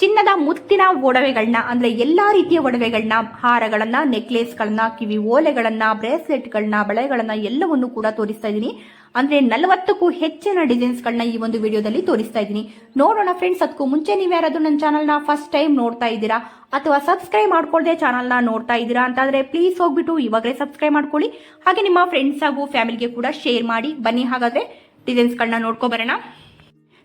ಚಿನ್ನದ ಮುತ್ತಿನ ಒಡವೆಗಳನ್ನ, ಅಂದ್ರೆ ಎಲ್ಲಾ ರೀತಿಯ ಒಡವೆಗಳನ್ನ, ಹಾರಗಳನ್ನ, ನೆಕ್ಲೆಸ್ಗಳನ್ನ, ಕಿವಿ ಓಲೆಗಳನ್ನ, ಬ್ರೇಸ್ಲೆಟ್ಗಳನ್ನ, ಬಳೆಗಳನ್ನ ಎಲ್ಲವನ್ನು ಕೂಡ ತೋರಿಸ್ತಾ ಇದ್ದೀನಿ. ಅಂದ್ರೆ ನಲವತ್ತಕ್ಕೂ ಹೆಚ್ಚಿನ ಡಿಸೈನ್ಸ್ಗಳನ್ನ ಈ ಒಂದು ವಿಡಿಯೋದಲ್ಲಿ ತೋರಿಸ್ತಾ ಇದ್ದೀನಿ. ನೋಡೋಣ ಫ್ರೆಂಡ್ಸ್ ಅದಕ್ಕೂ ಮುಂಚೆ ನೀವು ಯಾರಾದ್ರೂ ನನ್ನ ಚಾನಲ್ನ ಫಸ್ಟ್ ಟೈಮ್ ನೋಡ್ತಾ ಇದ್ದೀರಾ, ಅಥವಾ ಸಬ್ಸ್ಕ್ರೈಬ್ ಮಾಡ್ಕೊಳ್ಳದೆ ಚಾನಲ್ನ ನೋಡ್ತಾ ಇದ್ದೀರಾ ಅಂತಾದ್ರೆ ಪ್ಲೀಸ್ ಹೋಗ್ಬಿಟ್ಟು ಇವಾಗಲೇ ಸಬ್ಸ್ಕ್ರೈಬ್ ಮಾಡ್ಕೊಳ್ಳಿ. ಹಾಗೆ ನಿಮ್ಮ ಫ್ರೆಂಡ್ಸ್ ಹಾಗೂ ಫ್ಯಾಮಿಲಿಗೆ ಕೂಡ ಶೇರ್ ಮಾಡಿ. ಬನ್ನಿ ಹಾಗಾದ್ರೆ ಡಿಸೈನ್ಸ್ಗಳನ್ನ ನೋಡ್ಕೊ ಬರೋಣ.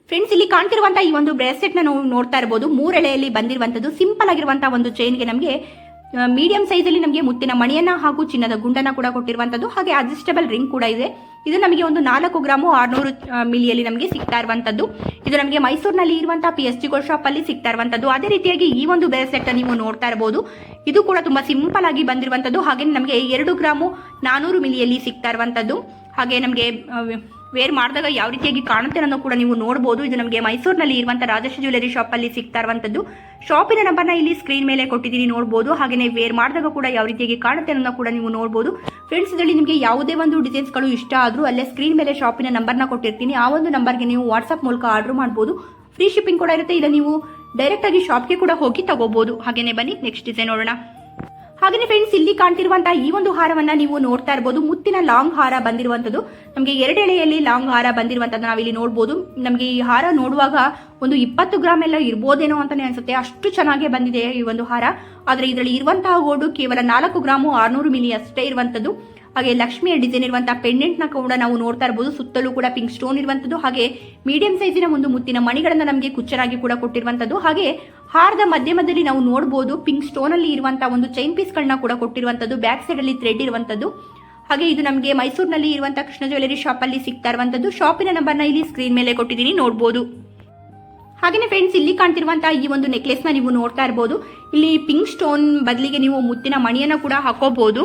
ಫ್ರೆಂಡ್ಸ್ ಇಲ್ಲಿ ಕಾಣ್ತಿರುವಂತಹ ಈ ಒಂದು ಬ್ರೇಸ್ಲೆಟ್ ನಾವು ನೋಡ್ತಾ ಇರಬಹುದು ಮೂರೆಳೆಯಲ್ಲಿ ಬಂದಿರುವಂತದ್ದು ಸಿಂಪಲ್ ಆಗಿರುವಂತಹ ಒಂದು ಚೈನ್ಗೆ ನಮಗೆ ಮೀಡಿಯಂ ಸೈಜ್ ಅಲ್ಲಿ ನಮಗೆ ಮುತ್ತಿನ ಮಣಿಯನ್ನ ಹಾಗೂ ಚಿನ್ನದ ಗುಂಡನ್ನ ಕೂಡ ಕೊಟ್ಟಿರುವಂತದ್ದು ಹಾಗೆ ಅಡ್ಜಸ್ಟಬಲ್ ರಿಂಗ್ ಕೂಡ ಇದೆ. ಇದು ನಮಗೆ ಒಂದು ನಾಲ್ಕು ಗ್ರಾಮು ಆರ್ನೂರು ಮಿಲಿಯಲ್ಲಿ ನಮಗೆ ಸಿಗ್ತಾ ಇರುವಂತದ್ದು ಇದು ನಮಗೆ ಮೈಸೂರಿನಲ್ಲಿ ಇರುವಂತಹ P S G gold shop ಅಲ್ಲಿ ಸಿಗ್ತಾ ಇರುವಂತದ್ದು ಅದೇ ರೀತಿಯಾಗಿ ಈ ಒಂದು ಬ್ರೇಸ್ಲೆಟ್ ನೀವು ನೋಡ್ತಾ ಇರಬಹುದು ಇದು ಕೂಡ ತುಂಬಾ ಸಿಂಪಲ್ ಆಗಿ ಬಂದಿರುವಂತದ್ದು ಹಾಗೆ ನಮಗೆ ಎರಡು ಗ್ರಾಮು ನಾನೂರು ಮಿಲಿಯಲ್ಲಿ ಸಿಗ್ತಾ ಇರುವಂತದ್ದು ಹಾಗೆ ನಮಗೆ ವೇರ್ ಮಾಡಿದಾಗ ಯಾವ ರೀತಿಯಾಗಿ ಕಾಣುತ್ತೆ ಅನ್ನೋ ಕೂಡ ನೀವು ನೋಡಬಹುದು ಇದು ನಮಗೆ ಮೈಸೂರಿನಲ್ಲಿ ಇರುವಂತಹ ರಾಜಶ್ರೀ ಜ್ಯುವೆಲರಿ ಶಾಪ್ ಅಲ್ಲಿ ಸಿಗ್ತಾ ಇರುವಂತದ್ದು. ಶಾಪಿನ ನಂಬರ್ನ ಇಲ್ಲಿ ಸ್ಕ್ರೀನ್ ಮೇಲೆ ಕೊಟ್ಟಿದ್ದೀನಿ ನೋಡಬಹುದು ಹಾಗೆ ವೇರ್ ಮಾಡಿದಾಗ ಕೂಡ ಯಾವ ರೀತಿಯಾಗಿ ಕಾಣುತ್ತೆ ಅನ್ನೋ ಕೂಡ ನೀವು ನೋಡಬಹುದು ಫ್ರೆಂಡ್ಸ್ ಇದರಲ್ಲಿ ನಿಮಗೆ ಯಾವುದೇ ಒಂದು ಡಿಸೈನ್ಸ್ಗಳು ಇಷ್ಟ ಆದರೂ ಅಲ್ಲೇ ಸ್ಕ್ರೀನ್ ಮೇಲೆ ಶಾಪಿನ ನಂಬರ್ನ ಕೊಟ್ಟಿರ್ತೀನಿ. ಆ ಒಂದು ನಂಬರ್ಗೆ ನೀವು ವಾಟ್ಸಪ್ ಮೂಲಕ ಆರ್ಡರ್ ಮಾಡಬಹುದು ಫ್ರೀ ಶಿಪ್ಪಿಂಗ್ ಕೂಡ ಇರುತ್ತೆ. ಇಲ್ಲ ನೀವು ಡೈರೆಕ್ಟ್ ಆಗಿ ಶಾಪ್ಗೆ ಕೂಡ ಹೋಗಿ ತಗೋಬಹುದು ಹಾಗೆಯೇ ಬನ್ನಿ ನೆಕ್ಸ್ಟ್ ಡಿಸೈನ್ ನೋಡೋಣ. ಹಾಗೆ ಫ್ರೆಂಡ್ಸ್ ಇಲ್ಲಿ ಕಾಣ್ತಿರುವಂತಹ ಈ ಒಂದು ಹಾರವನ್ನ ನೀವು ನೋಡ್ತಾ ಇರಬಹುದು ಮುತ್ತಿನ ಲಾಂಗ್ ಹಾರ ಬಂದಿರುವಂತದ್ದು ನಮಗೆ ಎರಡೆಳೆಯಲ್ಲಿ ಲಾಂಗ್ ಹಾರ ಬಂದಿರುವಂತದ್ದು ನಾವಿಲ್ಲಿ ನೋಡಬಹುದು ನಮಗೆ ಈ ಹಾರ ನೋಡುವಾಗ ಒಂದು ಇಪ್ಪತ್ತು ಗ್ರಾಮ್ ಎಲ್ಲ ಇರ್ಬೋದೇನೋ ಅಂತಾನೆ ಅನ್ಸುತ್ತೆ. ಅಷ್ಟು ಚೆನ್ನಾಗಿ ಬಂದಿದೆ ಈ ಒಂದು ಹಾರ. ಆದ್ರೆ ಇದರಲ್ಲಿ ಇರುವಂತಹ ಗೋಡು ಕೇವಲ ನಾಲ್ಕು ಗ್ರಾಮು ಆರ್ನೂರು ಮಿಲಿ ಅಷ್ಟೇ ಇರುವಂತದ್ದು ಹಾಗೆ ಲಕ್ಷ್ಮಿಯ ಡಿಸೈನ್ ಪೆಂಡೆಂಟ್ನ ಕೂಡ ನಾವು ನೋಡ್ತಾ ಇರಬಹುದು ಸುತ್ತಲೂ ಕೂಡ ಪಿಂಕ್ ಸ್ಟೋನ್ ಇರುವಂತದ್ದು. ಹಾಗೆ ಮೀಡಿಯಂ ಸೈಜಿನ ಒಂದು ಮುತ್ತಿನ ಮಣಿಗಳನ್ನ ನಮಗೆ ಕುಚ್ಚರಾಗಿ ಕೂಡ ಕೊಟ್ಟಿರುವಂತದ್ದು. ಹಾಗೆ ಹಾರದ ಮಧ್ಯಮದಲ್ಲಿ ನಾವು ನೋಡಬಹುದು ಪಿಂಕ್ ಸ್ಟೋನ್ ಅಲ್ಲಿ ಇರುವಂತಹ ಒಂದು ಚೈನ್ ಪೀಸ್ ಗಳನ್ನ ಕೂಡ ಕೊಟ್ಟಿರುವಂತದ್ದು. ಬ್ಯಾಕ್ ಸೈಡ್ ಅಲ್ಲಿ ಥ್ರೆಡ್ ಇರುವಂತದ್ದು. ಹಾಗೆ ಇದು ನಮಗೆ ಮೈಸೂರಿನಲ್ಲಿ ಇರುವಂತಹ ಕೃಷ್ಣ ಜ್ಯುವೆಲರಿ ಶಾಪ್ ಅಲ್ಲಿ ಸಿಗ್ತಾ ಇರುವಂತದ್ದು. ಶಾಪಿನ ನಂಬರ್ನ ಇಲ್ಲಿ ಸ್ಕ್ರೀನ್ ಮೇಲೆ ಕೊಟ್ಟಿದ್ದೀನಿ. ನೋಡಬಹುದು ಹಾಗೆನೆ ಫ್ರೆಂಡ್ಸ್ ಇಲ್ಲಿ ಕಾಣ್ತಿರುವಂತಹ ಈ ಒಂದು ನೆಕ್ಲೆಸ್ನ ನೀವು ನೋಡ್ತಾ ಇರಬಹುದು ಇಲ್ಲಿ ಪಿಂಕ್ ಸ್ಟೋನ್ ಬದಲಿಗೆ ನೀವು ಮುತ್ತಿನ ಮಣಿಯನ್ನ ಕೂಡ ಹಾಕೋಬಹುದು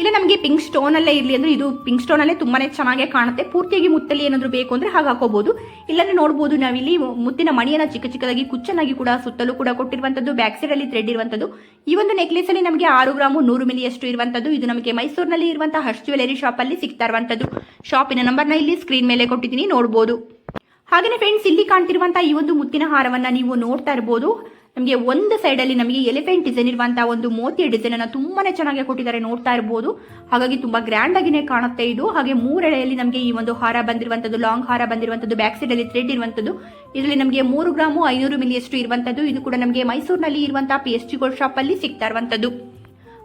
ಇಲ್ಲ, ನಮಗೆ ಪಿಂಕ್ ಸ್ಟೋನ್ ಅಲ್ಲೇ ಇರಲಿ ಅಂದ್ರೆ ಇದು ಪಿಂಕ್ ಸ್ಟೋನ್ ಅಲ್ಲೇ ತುಂಬಾನೇ ಚೆನ್ನಾಗಿ ಕಾಣುತ್ತೆ. ಪೂರ್ತಿಯಾಗಿ ಮುತ್ತಲ್ಲಿ ಏನಾದ್ರು ಬೇಕು ಅಂದ್ರೆ ಹಾಗೆ ಹಾಕೋಬಹುದು ಇಲ್ಲಾಂದ್ರೆ ನೋಡಬಹುದು ನಾವಿಲ್ಲಿ ಮುತ್ತಿನ ಮಣಿಯನ್ನ ಚಿಕ್ಕ ಚಿಕ್ಕದಾಗಿ ಕುಚ್ಚನಾಗಿ ಕೂಡ ಸುತ್ತಲೂ ಕೂಡ ಕೊಟ್ಟಿರುವಂತದ್ದು ಬ್ಯಾಕ್ ಸೈಡ್ ಅಲ್ಲಿ ಥ್ರೆಡ್ ಇರುವಂತದ್ದು. ಈ ಒಂದು ನೆಕ್ಲೆಸ್ ಅಲ್ಲಿ ನಮಗೆ ಆರು ಗ್ರಾಮು ನೂರು ಮಿಲಿಯಷ್ಟು ಇರುವಂತದ್ದು. ಇದು ನಮಗೆ ಮೈಸೂರಿನಲ್ಲಿ ಇರುವಂತಹ ಹರ್ಷ್ ಜ್ಯುವೆಲರಿ ಶಾಪ್ ಅಲ್ಲಿ ಸಿಗ್ತಾ ಇರುವಂತದ್ದು. ಶಾಪಿನ ನಂಬರ್ನ ಇಲ್ಲಿ ಸ್ಕ್ರೀನ್ ಮೇಲೆ ಕೊಟ್ಟಿದ್ದೀನಿ ನೋಡಬಹುದು ಹಾಗೆಯೇ ಫ್ರೆಂಡ್ಸ್ ಇಲ್ಲಿ ಕಾಣ್ತಿರುವಂತಹ ಈ ಒಂದು ಮುತ್ತಿನ ಹಾರವನ್ನ ನೀವು ನೋಡ್ತಾ ಇರಬಹುದು ನಮಗೆ ಒಂದು ಸೈಡ್ ಅಲ್ಲಿ ನಮಗೆ ಎಲಿಫೆಂಟ್ ಡಿಸೈನ್ ಇರುವಂತಹ ಒಂದು ಮೋತಿಯ ಡಿಸೈನ್ ಅನ್ನ ತುಂಬಾನೇ ಚೆನ್ನಾಗಿ ಕೊಟ್ಟಿದ್ದಾರೆ ನೋಡ್ತಾ ಇರಬಹುದು ಹಾಗಾಗಿ ತುಂಬಾ ಗ್ರ್ಯಾಂಡ್ ಆಗಿನೇ ಕಾಣುತ್ತೆ ಇದು. ಹಾಗೆ ಮೂರೆಳೆಯಲ್ಲಿ ನಮಗೆ ಈ ಒಂದು ಹಾರ ಬಂದಿರುವಂತದ್ದು ಲಾಂಗ್ ಹಾರ ಬಂದಿರುವಂತದ್ದು ಬ್ಯಾಕ್ ಸೈಡ್ ಅಲ್ಲಿ ಥ್ರೆಡ್ ಇರುವಂತದ್ದು. ಇದರಲ್ಲಿ ನಮಗೆ ಮೂರು ಗ್ರಾಮು ಐನೂರು ಮಿಲಿಯಷ್ಟು ಇರುವಂತದ್ದು. ಇದು ಕೂಡ ನಮಗೆ ಮೈಸೂರಿನಲ್ಲಿ ಇರುವಂತಹ P S G gold shop ಅಲ್ಲಿ ಸಿಗ್ತಾ ಇರುವಂತದ್ದು.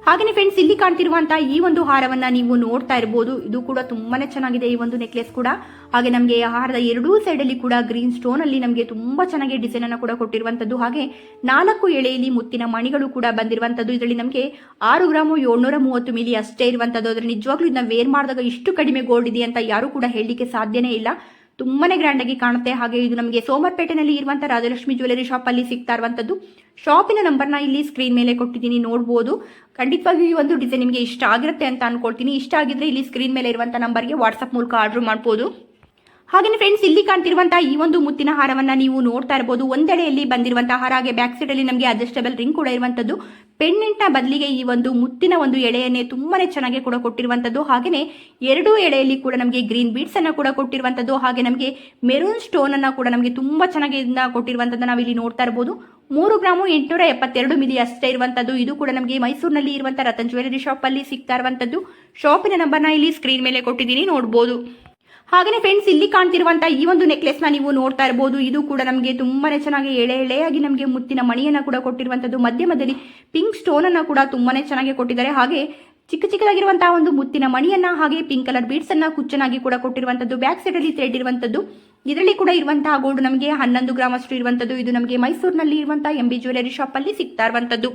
ಹಾಗೆಯೇ ಫ್ರೆಂಡ್ಸ್ ಇಲ್ಲಿ ಕಾಣ್ತಿರುವಂತಹ ಈ ಒಂದು ಹಾರವನ್ನ ನೀವು ನೋಡ್ತಾ ಇರಬಹುದು ಇದು ಕೂಡ ತುಂಬಾನೇ ಚೆನ್ನಾಗಿದೆ ಈ ಒಂದು ನೆಕ್ಲೆಸ್ ಕೂಡ. ಹಾಗೆ ನಮಗೆ ಹಾರದ ಎರಡೂ ಸೈಡ್ ಅಲ್ಲಿ ಕೂಡ ಗ್ರೀನ್ ಸ್ಟೋನ್ ಅಲ್ಲಿ ನಮಗೆ ತುಂಬಾ ಚೆನ್ನಾಗಿ ಡಿಸೈನ್ ಅನ್ನ ಕೂಡ ಕೊಟ್ಟಿರುವಂತದ್ದು. ಹಾಗೆ ನಾಲ್ಕು ಎಳೆಯಲ್ಲಿ ಮುತ್ತಿನ ಮಣಿಗಳು ಕೂಡ ಬಂದಿರುವಂತದ್ದು. ಇದರಲ್ಲಿ ನಮಗೆ ಆರು ಗ್ರಾಮು ಏಳ್ನೂರ ಮೂವತ್ತು ಮಿಲಿ ಅಷ್ಟೇ ಇರುವಂತದ್ದು. ಅದ್ರ ನಿಜವಾಗ್ಲೂ ಇದನ್ನ ವೇರ್ ಮಾಡಿದಾಗ ಇಷ್ಟು ಕಡಿಮೆ ಗೋಲ್ಡ್ ಇದೆ ಅಂತ ಯಾರು ಕೂಡ ಹೇಳಲಿಕ್ಕೆ ಸಾಧ್ಯನೇ ಇಲ್ಲ. ತುಂಬಾನೇ ಗ್ರ್ಯಾಂಡ್ ಆಗಿ ಕಾಣುತ್ತೆ. ಹಾಗೆ ಇದು ನಮಗೆ ಸೋಮರ್ಪೇಟೆನಲ್ಲಿ ಇರುವಂತಹ ರಾಜಲಕ್ಷ್ಮಿ ಜ್ಯುವೆಲರಿ ಶಾಪ್ ಅಲ್ಲಿ ಸಿಗ್ತಾ ಇರುವಂತದ್ದು. ಶಾಪಿನ ನಂಬರ್ನ ಇಲ್ಲಿ ಸ್ಕ್ರೀನ್ ಮೇಲೆ ಕೊಟ್ಟಿದ್ದೀನಿ ನೋಡಬಹುದು ಖಂಡಿತವಾಗಿ ಈ ಒಂದು ಡಿಸೈನ್ ನಿಮಗೆ ಇಷ್ಟ ಆಗಿರುತ್ತೆ ಅಂತ ಅನ್ಕೊಳ್ತೀನಿ. ಇಷ್ಟ ಆಗಿದ್ರೆ ಇಲ್ಲಿ ಸ್ಕ್ರೀನ್ ಮೇಲೆ ಇರುವಂತಹ ನಂಬರ್ಗೆ ವಾಟ್ಸ್ಆಪ್ ಮೂಲಕ ಆರ್ಡರ್ ಮಾಡಬಹುದು ಹಾಗೆ ಫ್ರೆಂಡ್ಸ್ ಇಲ್ಲಿ ಕಾಣ್ತಿರುವಂತಹ ಈ ಒಂದು ಮುತ್ತಿನ ಹಾರವನ್ನ ನೀವು ನೋಡ್ತಾ ಇರಬಹುದು ಒಂದೆಡೆಯಲ್ಲಿ ಬಂದಿರುವಂತಹ ಹಾರ, ಹಾಗೆ ಬ್ಯಾಕ್ ಸೈಡ್ ಅಲ್ಲಿ ನಮಗೆ ಅಡ್ಜಸ್ಟಬಲ್ ರಿಂಗ್ ಕೂಡ ಇರುವಂತದ್ದು. ಪೆಂಡೆಂಟ್ನ ಬದಲಿಗೆ ಈ ಒಂದು ಮುತ್ತಿನ ಒಂದು ಎಳೆಯನ್ನೇ ತುಂಬಾನೇ ಚೆನ್ನಾಗಿ ಕೂಡ ಕೊಟ್ಟಿರುವಂತದ್ದು. ಹಾಗೆಯೇ ಎರಡೂ ಎಳೆಯಲ್ಲಿ ಕೂಡ ನಮಗೆ ಗ್ರೀನ್ ಬೀಡ್ಸ್ ಅನ್ನ ಕೂಡ ಕೊಟ್ಟಿರುವಂತದ್ದು. ಹಾಗೆ ನಮಗೆ ಮೆರೂನ್ ಸ್ಟೋನ್ ಅನ್ನ ಕೂಡ ನಮಗೆ ತುಂಬಾ ಚೆನ್ನಾಗಿ ಕೊಟ್ಟಿರುವಂತದ್ದು ನಾವು ಇಲ್ಲಿ ನೋಡ್ತಾ ಇರಬಹುದು ಮೂರು ಗ್ರಾಮು ಎಂಟುನೂರ ಎಪ್ಪತ್ತೆರಡು ಮಿಲಿ ಅಷ್ಟೇ ಇರುವಂತದ್ದು. ಇದು ಕೂಡ ನಮಗೆ ಮೈಸೂರಿನಲ್ಲಿ ಇರುವಂತಹ ರತನ್ ಜ್ಯುವೆಲರಿ ಶಾಪ್ ಅಲ್ಲಿ ಸಿಗ್ತಾ ಇರುವಂತದ್ದು. ಶಾಪಿನ ನಂಬರ್ನ ಇಲ್ಲಿ ಸ್ಕ್ರೀನ್ ಮೇಲೆ ಕೊಟ್ಟಿದ್ದೀನಿ ನೋಡಬಹುದು ಹಾಗೆಯೇ ಫ್ರೆಂಡ್ಸ್ ಇಲ್ಲಿ ಕಾಣ್ತಿರುವಂತಹ ಈ ಒಂದು ನೆಕ್ಲೆಸ್ನ ನೀವು ನೋಡ್ತಾ ಇರಬಹುದು ಇದು ಕೂಡ ನಮಗೆ ತುಂಬಾನೇ ಚೆನ್ನಾಗಿ ಎಳೆ ಎಳೆಯಾಗಿ ನಮಗೆ ಮುತ್ತಿನ ಮಣಿಯನ್ನ ಕೂಡ ಕೊಟ್ಟಿರುವಂತದ್ದು. ಮಧ್ಯಮದಲ್ಲಿ ಪಿಂಕ್ ಸ್ಟೋನ್ ಅನ್ನ ಕೂಡ ತುಂಬಾನೇ ಚೆನ್ನಾಗಿ ಕೊಟ್ಟಿದ್ದಾರೆ. ಹಾಗೆ ಚಿಕ್ಕ ಚಿಕ್ಕದಾಗಿರುವಂತಹ ಒಂದು ಮುತ್ತಿನ ಮಣಿಯನ್ನ, ಹಾಗೆ ಪಿಂಕ್ ಕಲರ್ ಬೀಡ್ಸ್ ಅನ್ನ ಕುಚ್ಚನಾಗಿ ಕೂಡ ಕೊಟ್ಟಿರುವಂತದ್ದು. ಬ್ಯಾಕ್ ಸೈಡ್ ಅಲ್ಲಿ ಥ್ರೆಡ್ ಇರುವಂತದ್ದು. ಇದರಲ್ಲಿ ಕೂಡ ಇರುವಂತಹ ಗೋಲ್ಡ್ ನಮಗೆ ಹನ್ನೊಂದು ಗ್ರಾಮ್ ಅಷ್ಟು ಇರುವಂತದ್ದು. ಇದು ನಮಗೆ ಮೈಸೂರಿನಲ್ಲಿ ಇರುವಂತಹ ಎಂಬಿ ಜ್ಯುವೆಲರಿ ಶಾಪ್ ಅಲ್ಲಿ ಸಿಗ್ತಾ ಇರುವಂತದ್ದು.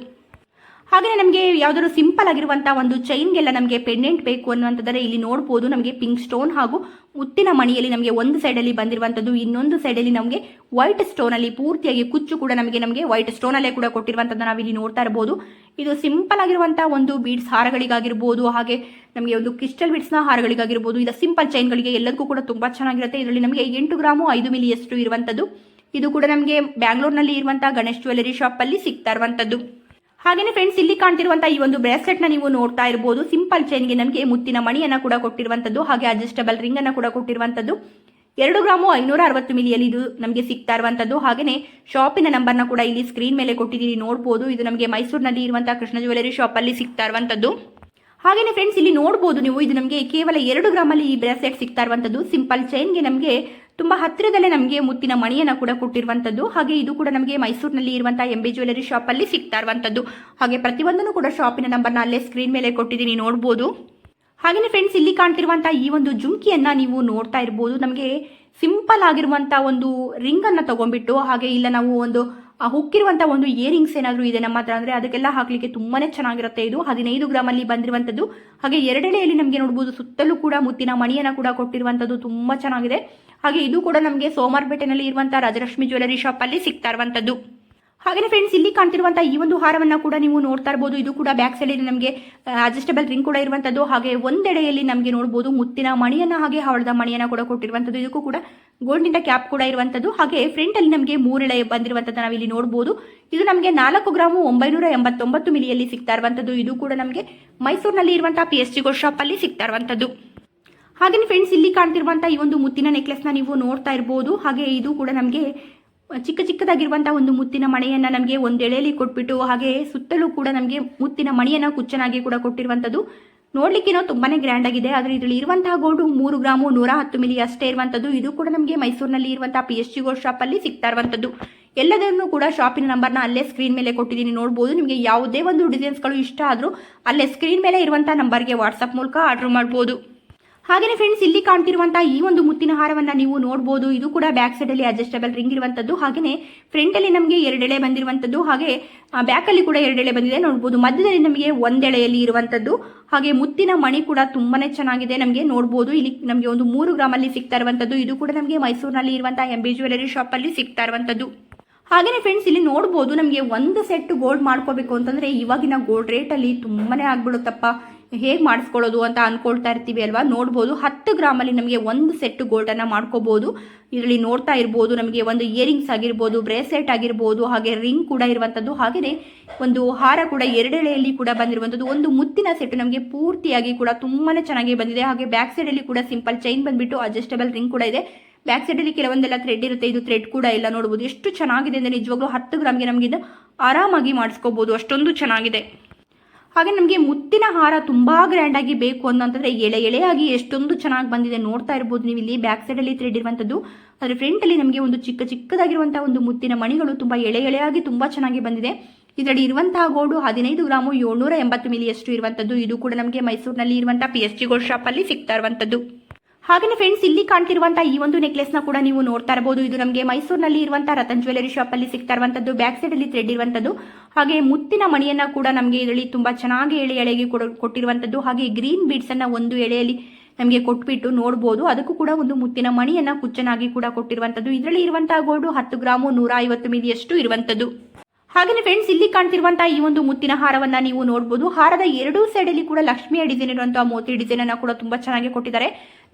ಹಾಗೆ ನಮಗೆ ಯಾವ್ದಾದ್ರು ಸಿಂಪಲ್ ಆಗಿರುವಂತಹ ಒಂದು ಚೈನ್ಗೆಲ್ಲ ನಮಗೆ ಪೆಂಡೆಂಟ್ ಬೇಕು ಅನ್ನುವಂಥದ್ದರೆ ಇಲ್ಲಿ ನೋಡ್ಬೋದು ನಮಗೆ ಪಿಂಕ್ ಸ್ಟೋನ್ ಹಾಗೂ ಮುತ್ತಿನ ಮಣಿಯಲ್ಲಿ ನಮಗೆ ಒಂದು ಸೈಡಲ್ಲಿ ಬಂದಿರುವಂಥದ್ದು, ಇನ್ನೊಂದು ಸೈಡಲ್ಲಿ ನಮಗೆ ವೈಟ್ ಸ್ಟೋನಲ್ಲಿ ಪೂರ್ತಿಯಾಗಿ ಕುಚ್ಚು ಕೂಡ ನಮಗೆ ನಮಗೆ ವೈಟ್ ಸ್ಟೋನಲ್ಲೇ ಕೂಡ ಕೊಟ್ಟಿರುವಂಥದ್ದು ನಾವು ಇಲ್ಲಿ ನೋಡ್ತಾ ಇರ್ಬೋದು. ಇದು ಸಿಂಪಲ್ ಆಗಿರುವಂತಹ ಒಂದು ಬೀಡ್ಸ್ ಹಾರಗಳಿಗಾಗಿರ್ಬೋದು, ಹಾಗೆ ನಮಗೆ ಒಂದು ಕ್ರಿಸ್ಟಲ್ ಬೀಡ್ಸ್ನ ಹಾರಗಳಿಗಾಗಿರ್ಬೋದು. ಇಲ್ಲ ಸಿಂಪಲ್ ಚೈನ್ಗಳಿಗೆ ಎಲ್ಲದಕ್ಕೂ ಕೂಡ ತುಂಬಾ ಚೆನ್ನಾಗಿರುತ್ತೆ. ಇದರಲ್ಲಿ ನಮಗೆ ಎಂಟು ಗ್ರಾಮು ಐದು ಮಿಲಿಯಷ್ಟು ಇರುವಂಥದ್ದು. ಇದು ಕೂಡ ನಮಗೆ ಬ್ಯಾಂಗ್ಳೂರ್ನಲ್ಲಿ ಇರುವಂತಹ ಗಣೇಶ್ ಜ್ಯುವೆಲರಿ ಶಾಪ್ ಅಲ್ಲಿ ಸಿಗ್ತಾ ಇರುವಂಥದ್ದು. ಹಾಗೇನೆ ಫ್ರೆಂಡ್ಸ್ ಇಲ್ಲಿ ಕಾಣ್ತಿರುವಂತ ಈ ಒಂದು ಬ್ರೇಸ್ಲೆಟ್ನ ನೀವು ನೋಡ್ತಾ ಇರಬಹುದು ಸಿಂಪಲ್ ಚೈನ್ಗೆ ನಮಗೆ ಮುತ್ತಿನ ಮಣಿಯನ್ನ ಕೂಡ ಕೊಟ್ಟಿರುವಂತದ್ದು, ಹಾಗೆ ಅಡ್ಜಸ್ಟಬಲ್ ರಿಂಗ್ ಅನ್ನ ಕೂಡ ಕೊಟ್ಟಿರುವಂತದ್ದು. ಎರಡು ಗ್ರಾಮು ಐನೂರ ಅರವತ್ತು ಮಿಲಿಯಲ್ಲಿ ಇದು ನಮಗೆ ಸಿಗ್ತಾ ಇರುವಂತದ್ದು. ಹಾಗೇನೆ ಶಾಪಿನ ನಂಬರ್ನ ಕೂಡ ಇಲ್ಲಿ ಸ್ಕ್ರೀನ್ ಮೇಲೆ ಕೊಟ್ಟಿದ್ದೀನಿ ನೋಡಬಹುದು ಇದು ನಮಗೆ ಮೈಸೂರಿನಲ್ಲಿ ಇರುವಂತಹ ಕೃಷ್ಣ ಜ್ಯುವೆಲರಿ ಶಾಪ್ ಅಲ್ಲಿ ಸಿಗ್ತಾ ಇರುವಂತದ್ದು. ಹಾಗೇನೆ ಫ್ರೆಂಡ್ಸ್ ಇಲ್ಲಿ ನೋಡಬಹುದು ನೀವು. ಇದು ನಮಗೆ ಕೇವಲ ಎರಡು ಗ್ರಾಮಲ್ಲಿ ಈ ಬ್ರೇಸ್ಲೆಟ್ ಸಿಗ್ತಾ ಇರುವಂತದ್ದು. ಸಿಂಪಲ್ ಚೈನ್ಗೆ ನಮಗೆ ತುಂಬಾ ಹತ್ತಿರದಲ್ಲೇ ನಮಗೆ ಮುತ್ತಿನ ಮಣಿಯನ್ನ ಕೂಡ ಕೊಟ್ಟಿರುವಂತದ್ದು. ಹಾಗೆ ಇದು ಕೂಡ ನಮಗೆ ಮೈಸೂರಿನಲ್ಲಿ ಇರುವಂತಹ ಎಂ ಬಿ ಜ್ಯುವೆಲರಿ ಶಾಪ್ ಅಲ್ಲಿ ಸಿಗ್ತಾ ಇರುವಂತದ್ದು. ಹಾಗೆ ಪ್ರತಿಯೊಂದನ್ನು ಕೂಡ ಶಾಪಿನ ನಂಬರ್ನ ಅಲ್ಲೇ ಸ್ಕ್ರೀನ್ ಮೇಲೆ ಕೊಟ್ಟಿದ್ದೀನಿ ನೋಡಬಹುದು ಹಾಗೆಯೇ ಫ್ರೆಂಡ್ಸ್ ಇಲ್ಲಿ ಕಾಣ್ತಿರುವಂತಹ ಈ ಒಂದು ಜುಮ್ಕಿಯನ್ನ ನೀವು ನೋಡ್ತಾ ಇರ್ಬೋದು. ನಮಗೆ ಸಿಂಪಲ್ ಆಗಿರುವಂತಹ ಒಂದು ರಿಂಗ್ ಅನ್ನ ತಗೊಂಡ್ಬಿಟ್ಟು, ಹಾಗೆ ಇಲ್ಲ ನಾವು ಒಂದು ಆ ಹುಕ್ಕಿರುವಂತ ಒಂದು ಇಯರಿಂಗ್ಸ್ ಏನಾದರೂ ಇದೆ ನಮ್ಮ ಹತ್ರ ಅಂದ್ರೆ ಅದಕ್ಕೆಲ್ಲ ಹಾಕ್ಲಿಕ್ಕೆ ತುಂಬಾನೇ ಚೆನ್ನಾಗಿರುತ್ತೆ. ಇದು ಹದಿನೈದು ಗ್ರಾಮ್ ಅಲ್ಲಿ ಬಂದಿರುವಂತದ್ದು. ಹಾಗೆ ಎರಡೆಳೆಯಲ್ಲಿ ನಮಗೆ ನೋಡಬಹುದು ಸುತ್ತಲೂ ಕೂಡ ಮುತ್ತಿನ ಮಣಿಯನ್ನ ಕೂಡ ಕೊಟ್ಟಿರುವಂತದ್ದು ತುಂಬಾ ಚೆನ್ನಾಗಿದೆ. ಹಾಗೆ ಇದು ಕೂಡ ನಮಗೆ ಸೋಮಾರ್ಪೇಟೆನಲ್ಲಿ ಇರುವಂತಹ ರಾಜಲಕ್ಷ್ಮಿ ಜ್ಯುವೆಲರಿ ಶಾಪ್ ಅಲ್ಲಿ ಸಿಗ್ತಾ ಇರುವಂತದ್ದು. ಹಾಗೆ ಫ್ರೆಂಡ್ಸ್ ಇಲ್ಲಿ ಕಾಣ್ತಿರುವಂತಹ ಈ ಒಂದು ಹಾರವನ್ನ ಕೂಡ ನೀವು ನೋಡ್ತಾ ಇರಬಹುದು ಇದು ಕೂಡ ಬ್ಯಾಕ್ ಸೈಡ್ ನಮಗೆ ಅಡ್ಜಸ್ಟಬಲ್ ರಿಂಗ್ ಕೂಡ ಇರುವಂತದ್ದು. ಹಾಗೆ ಒಂದೆಡೆಯಲ್ಲಿ ನಮಗೆ ನೋಡಬಹುದು ಮುತ್ತಿನ ಮಣಿಯನ್ನ ಹಾಗೆ ಹವಳದ ಮಣಿಯನ್ನ ಕೂಡ ಕೊಟ್ಟಿರುವಂತದ್ದು. ಇದಕ್ಕೂ ಕೂಡ ಗೋಲ್ಡಿಂದ ಕ್ಯಾಪ್ ಕೂಡ ಇರುವಂತದ್ದು. ಹಾಗೆ ಫ್ರಂಟ್ ಅಲ್ಲಿ ನಮಗೆ ಮೂರೆಳೆ ಬಂದಿರುವಂತದ್ದು ಇಲ್ಲಿ ನೋಡಬಹುದು ಇದು ನಮಗೆ ನಾಲ್ಕು ಗ್ರಾಮು ಒಂಬೈನೂರ ಎಂಬತ್ತೊಂಬತ್ತು ಮಿಲಿಯಲ್ಲಿ ಸಿಗ್ತಾ ಇರುವಂತದ್ದು. ಇದು ಕೂಡ ನಮಗೆ ಮೈಸೂರಿನಲ್ಲಿ ಇರುವಂತಹ P S T gold shop ಅಲ್ಲಿ ಸಿಗ್ತಾ ಇರುವಂತದ್ದು. ಹಾಗೆ ಫ್ರೆಂಡ್ಸ್ ಇಲ್ಲಿ ಕಾಣ್ತಿರುವಂತಹ ಈ ಒಂದು ಮುತ್ತಿನ ನೆಕ್ಲೆಸ್ನ ನೀವು ನೋಡ್ತಾ ಇರಬಹುದು ಹಾಗೆ ಇದು ಕೂಡ ನಮಗೆ ಚಿಕ್ಕ ಚಿಕ್ಕದಾಗಿರುವಂತಹ ಒಂದು ಮುತ್ತಿನ ಮಣೆಯನ್ನ ನಮಗೆ ಒಂದು ಎಳೆಯಲ್ಲಿ ಕೊಟ್ಬಿಟ್ಟು, ಹಾಗೆ ಸುತ್ತಲೂ ಕೂಡ ನಮಗೆ ಮುತ್ತಿನ ಮಣಿಯನ್ನ ಕುಚ್ಚನಾಗಿ ಕೂಡ ಕೊಟ್ಟಿರುವಂತದ್ದು. ನೋಡ್ಲಿಕ್ಕೇನೋ ತುಂಬಾನೇ ಗ್ರ್ಯಾಂಡ್ ಆಗಿದೆ, ಆದ್ರೆ ಇದರಲ್ಲಿ ಇರುವಂತಹ ಗೋಲ್ಡ್ ಮೂರು ಗ್ರಾಮು ನೂರ ಹತ್ತು ಮಿಲಿ ಅಷ್ಟೇ ಇರುವಂತದ್ದು. ಇದು ಕೂಡ ನಮಗೆ ಮೈಸೂರಿನಲ್ಲಿ ಇರುವಂತಹ P H G gold shop ಅಲ್ಲಿ ಸಿಗ್ತಾ ಇರುವಂತದ್ದು. ಎಲ್ಲದನ್ನು ಕೂಡ ಶಾಪಿನ ನಂಬರ್ನ ಅಲ್ಲೇ ಸ್ಕ್ರೀನ್ ಮೇಲೆ ಕೊಟ್ಟಿದ್ದೀನಿ ನೋಡಬಹುದು ನಿಮಗೆ ಯಾವುದೇ ಒಂದು ಡಿಸೈನ್ಸ್ಗಳು ಇಷ್ಟ ಆದರೂ ಅಲ್ಲೇ ಸ್ಕ್ರೀನ್ ಮೇಲೆ ಇರುವಂತಹ ನಂಬರ್ಗೆ ವಾಟ್ಸ್ಆಪ್ ಮೂಲಕ ಆರ್ಡರ್ ಮಾಡಬಹುದು ಹಾಗೆಯೇ ಫ್ರೆಂಡ್ಸ್ ಇಲ್ಲಿ ಕಾಣ್ತಿರುವಂತಹ ಈ ಒಂದು ಮುತ್ತಿನ ಹಾರವನ್ನ ನೀವು ನೋಡಬಹುದು ಇದು ಕೂಡ ಬ್ಯಾಕ್ ಸೈಡ್ ಅಲ್ಲಿ ಅಡ್ಜಸ್ಟಬಲ್ ರಿಂಗ್ ಇರುವಂತದ್ದು. ಹಾಗೆಯೇ ಫ್ರಂಟ್ ಅಲ್ಲಿ ನಮಗೆ ಎರಡೆಳೆ ಬಂದಿರುವಂತದ್ದು. ಹಾಗೆ ಬ್ಯಾಕ್ ಅಲ್ಲಿ ಕೂಡ ಎರಡೆಳೆ ಬಂದಿದೆ ನೋಡಬಹುದು ಮಧ್ಯದಲ್ಲಿ ನಮಗೆ ಒಂದೆಳೆಯಲ್ಲಿ ಇರುವಂತದ್ದು. ಹಾಗೆ ಮುತ್ತಿನ ಮಣಿ ಕೂಡ ತುಂಬಾನೇ ಚೆನ್ನಾಗಿದೆ ನಮಗೆ ನೋಡಬಹುದು ಇಲ್ಲಿ ನಮಗೆ ಒಂದು ಮೂರು ಗ್ರಾಮ್ ಅಲ್ಲಿ ಸಿಗ್ತಾ ಇರುವಂತದ್ದು. ಇದು ಕೂಡ ನಮಗೆ ಮೈಸೂರಿನಲ್ಲಿ ಇರುವಂತಹ ಎಂ ಬಿ ಜ್ಯುವೆಲರಿ ಶಾಪ್ ಅಲ್ಲಿ ಸಿಗ್ತಾ ಇರುವಂತದ್ದು. ಹಾಗೇನೆ ಫ್ರೆಂಡ್ಸ್ ಇಲ್ಲಿ ನೋಡಬಹುದು ನಮಗೆ ಒಂದು ಸೆಟ್ ಗೋಲ್ಡ್ ಮಾಡ್ಕೋಬೇಕು ಅಂತಂದ್ರೆ ಇವಾಗಿನ ಗೋಲ್ಡ್ ರೇಟ್ ಅಲ್ಲಿ ತುಂಬಾನೇ ಆಗ್ಬಿಡುತ್ತಪ್ಪ. ಹೇಗೆ ಮಾಡಿಸ್ಕೊಳ್ಳೋದು ಅಂತ ಅಂದ್ಕೊಳ್ತಾ ಇರ್ತೀವಿ ಅಲ್ವಾ? ನೋಡ್ಬೋದು. ಹತ್ತು ಗ್ರಾಮಲ್ಲಿ ನಮಗೆ ಒಂದು ಸೆಟ್ಟು ಗೋಲ್ಡನ್ನು ಮಾಡ್ಕೋಬೋದು. ಇದರಲ್ಲಿ ನೋಡ್ತಾ ಇರ್ಬೋದು. ನಮಗೆ ಒಂದು ಇಯರಿಂಗ್ಸ್ ಆಗಿರ್ಬೋದು ಬ್ರೇಸ್ಲೆಟ್ ಆಗಿರ್ಬೋದು, ಹಾಗೆ ರಿಂಗ್ ಕೂಡ ಇರುವಂಥದ್ದು ಹಾಗೆಯೇ ಒಂದು ಹಾರ ಕೂಡ ಎರಡೆಳೆಯಲ್ಲಿ ಕೂಡ ಬಂದಿರುವಂಥದ್ದು ಒಂದು ಮುತ್ತಿನ ಸೆಟ್ಟು ನಮಗೆ ಪೂರ್ತಿಯಾಗಿ ಕೂಡ ತುಂಬಾ ಚೆನ್ನಾಗಿ ಬಂದಿದೆ. ಹಾಗೆ ಬ್ಯಾಕ್ ಸೈಡಲ್ಲಿ ಕೂಡ ಸಿಂಪಲ್ ಚೈನ್ ಬಂದ್ಬಿಟ್ಟು ಅಡ್ಜಸ್ಟಬಲ್ ರಿಂಗ್ ಕೂಡ ಇದೆ. ಬ್ಯಾಕ್ ಸೈಡಲ್ಲಿ ಕೆಲವೊಂದೆಲ್ಲ ಥ್ರೆಡ್ ಇರುತ್ತೆ. ಇದು ಥ್ರೆಡ್ ಕೂಡ ಇಲ್ಲ. ನೋಡ್ಬೋದು. ಎಷ್ಟು ಚೆನ್ನಾಗಿದೆ ಅಂದರೆ ನಿಜವಾಗ್ಲೂ ಹತ್ತು ಗ್ರಾಮ್ಗೆ ಇದು ಆರಾಮಾಗಿ ಮಾಡಿಸ್ಕೋಬೋದು. ಅಷ್ಟೊಂದು ಚೆನ್ನಾಗಿದೆ. ಹಾಗೆ ನಮಗೆ ಮುತ್ತಿನ ಹಾರ ತುಂಬಾ ಗ್ರ್ಯಾಂಡ್ ಆಗಿ ಬೇಕು ಅಂತಂದ್ರೆ ಎಳೆ ಎಳೆಯಾಗಿ ಎಷ್ಟೊಂದು ಚೆನ್ನಾಗಿ ಬಂದಿದೆ ನೋಡ್ತಾ ಇರ್ಬೋದು ನೀವು ಇಲ್ಲಿ ಬ್ಯಾಕ್ ಸೈಡ್ ಅಲ್ಲಿ ಥ್ರೆಡ್ ಇರುವಂತದ್ದು ಅದ್ರ ಫ್ರಂಟ್ ಅಲ್ಲಿ ನಮಗೆ ಒಂದು ಚಿಕ್ಕ ಚಿಕ್ಕದಾಗಿರುವಂತಹ ಒಂದು ಮುತ್ತಿನ ಮಣಿಗಳು ತುಂಬಾ ಎಳೆ ಎಳೆಯಾಗಿ ತುಂಬಾ ಚೆನ್ನಾಗಿ ಬಂದಿದೆ. ಇದರಲ್ಲಿ ಇರುವಂತಹ ಗೋಡು ಹದಿನೈದು ಗ್ರಾಮು ಏಳ್ನೂರ ಎಂಬತ್ತು ಮಿಲಿಯಷ್ಟು ಇರುವಂತದ್ದು ಇದು ಕೂಡ ನಮಗೆ ಮೈಸೂರಿನಲ್ಲಿ ಇರುವಂತಹ P S G gold shop ಅಲ್ಲಿ ಸಿಗ್ತಾ ಇರುವಂತದ್ದು ಹಾಗೆ ಫ್ರೆಂಡ್ಸ್ ಇಲ್ಲಿ ಕಾಣ್ತಿರುವಂತಹ ಈ ಒಂದು ನೆಕ್ಲೆಸ್ನ ಕೂಡ ನೀವು ನೋಡ್ತಾ ಇರಬಹುದು ಇದು ನಮಗೆ ಮೈಸೂರಿನಲ್ಲಿ ಇರುವಂತಹ ರತನ್ ಜ್ಯುವೆಲರಿ ಶಾಪ್ ಅಲ್ಲಿ ಸಿಗ್ತಾ ಇರುವಂತದ್ದು ಬ್ಯಾಕ್ ಸೈಡ್ ಅಲ್ಲಿ ಥ್ರೆಡ್ ಇರುವಂತದ್ದು. ಹಾಗೆ ಮುತ್ತಿನ ಮಣಿಯನ್ನ ಕೂಡ ನಮಗೆ ಇದರಲ್ಲಿ ತುಂಬಾ ಚೆನ್ನಾಗಿ ಎಳೆ ಎಳೆಗೆ ಕೊಟ್ಟಿರುವಂತದ್ದು. ಹಾಗೆ ಗ್ರೀನ್ ಬೀಡ್ಸ್ ಅನ್ನ ಒಂದು ಎಳೆಯಲ್ಲಿ ನಮಗೆ ಕೊಟ್ಬಿಟ್ಟು ನೋಡಬಹುದು ಅದಕ್ಕೂ ಕೂಡ ಒಂದು ಮುತ್ತಿನ ಮಣಿಯನ್ನ ಕುಚ್ಚನಾಗಿ ಕೂಡ ಕೊಟ್ಟಿರುವಂತದ್ದು. ಇದರಲ್ಲಿ ಇರುವಂತಹ ಗೋಲ್ಡ್ ಹತ್ತು ಗ್ರಾಮು ನೂರ ಐವತ್ತು ಮಿಲಿಯಷ್ಟು ಇರುವಂತದ್ದು. ಹಾಗೆಯೇ ಫ್ರೆಂಡ್ಸ್ ಇಲ್ಲಿ ಕಾಣ್ತಿರುವಂತಹ ಈ ಒಂದು ಮುತ್ತಿನ ಹಾರವನ್ನ ನೀವು ನೋಡಬಹುದು ಹಾರದ ಎರಡೂ ಸೈಡ್ ಅಲ್ಲಿ ಕೂಡ ಲಕ್ಷ್ಮಿಯ ಡಿಸೈನ್ ಇರುವಂತಹ ಮೋತಿ ಡಿಸೈನ್ ಅನ್ನ ಕೂಡ ತುಂಬಾ ಚೆನ್ನಾಗಿ ಕೊಟ್ಟಿದ್ದಾರೆ.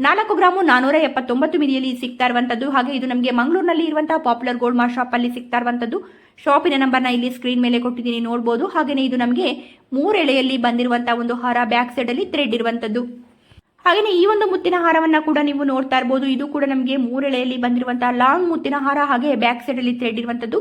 ನಾಲ್ಕು ಗ್ರಾಮು ನಾನೂರ ಎಪ್ಪತ್ತೊಂಬತ್ತು ಮಿಲಿಯಲ್ಲಿ ಸಿಗ್ತಾ ಇರುವಂತದ್ದು. ಹಾಗೆ ಇದು ನಮಗೆ ಮಂಗಳೂರಿನಲ್ಲಿ ಇರುವಂತಹ ಪಾಪ್ಯುಲರ್ ಗೋಲ್ಡ್ ಮಾರ್ ಶಾಪ್ ಅಲ್ಲಿ ಸಿಗ್ತಾ ಇರುವಂತದ್ದು. ಶಾಪಿನ ನಂಬರ್ನ ಇಲ್ಲಿ ಸ್ಕ್ರೀನ್ ಮೇಲೆ ಕೊಟ್ಟಿದ್ದೀನಿ ನೋಡಬಹುದು ಹಾಗೆಯೇ ಇದು ನಮಗೆ ಮೂರೆಳೆಯಲ್ಲಿ ಬಂದಿರುವಂತಹ ಒಂದು ಹಾರ ಬ್ಯಾಕ್ ಸೈಡ್ ಅಲ್ಲಿ ಥ್ರೆಡ್ ಇರುವಂತದ್ದು. ಹಾಗೆಯೇ ಈ ಒಂದು ಮುತ್ತಿನ ಹಾರವನ್ನ ಕೂಡ ನೀವು ನೋಡ್ತಾ ಇರಬಹುದು ಇದು ಕೂಡ ನಮಗೆ ಮೂರೆಳೆಯಲ್ಲಿ ಬಂದಿರುವಂತಹ ಲಾಂಗ್ ಮುತ್ತಿನ ಹಾರ, ಹಾಗೆ ಬ್ಯಾಕ್ ಸೈಡ್ ಅಲ್ಲಿ ಥ್ರೆಡ್ ಇರುವಂತದ್ದು.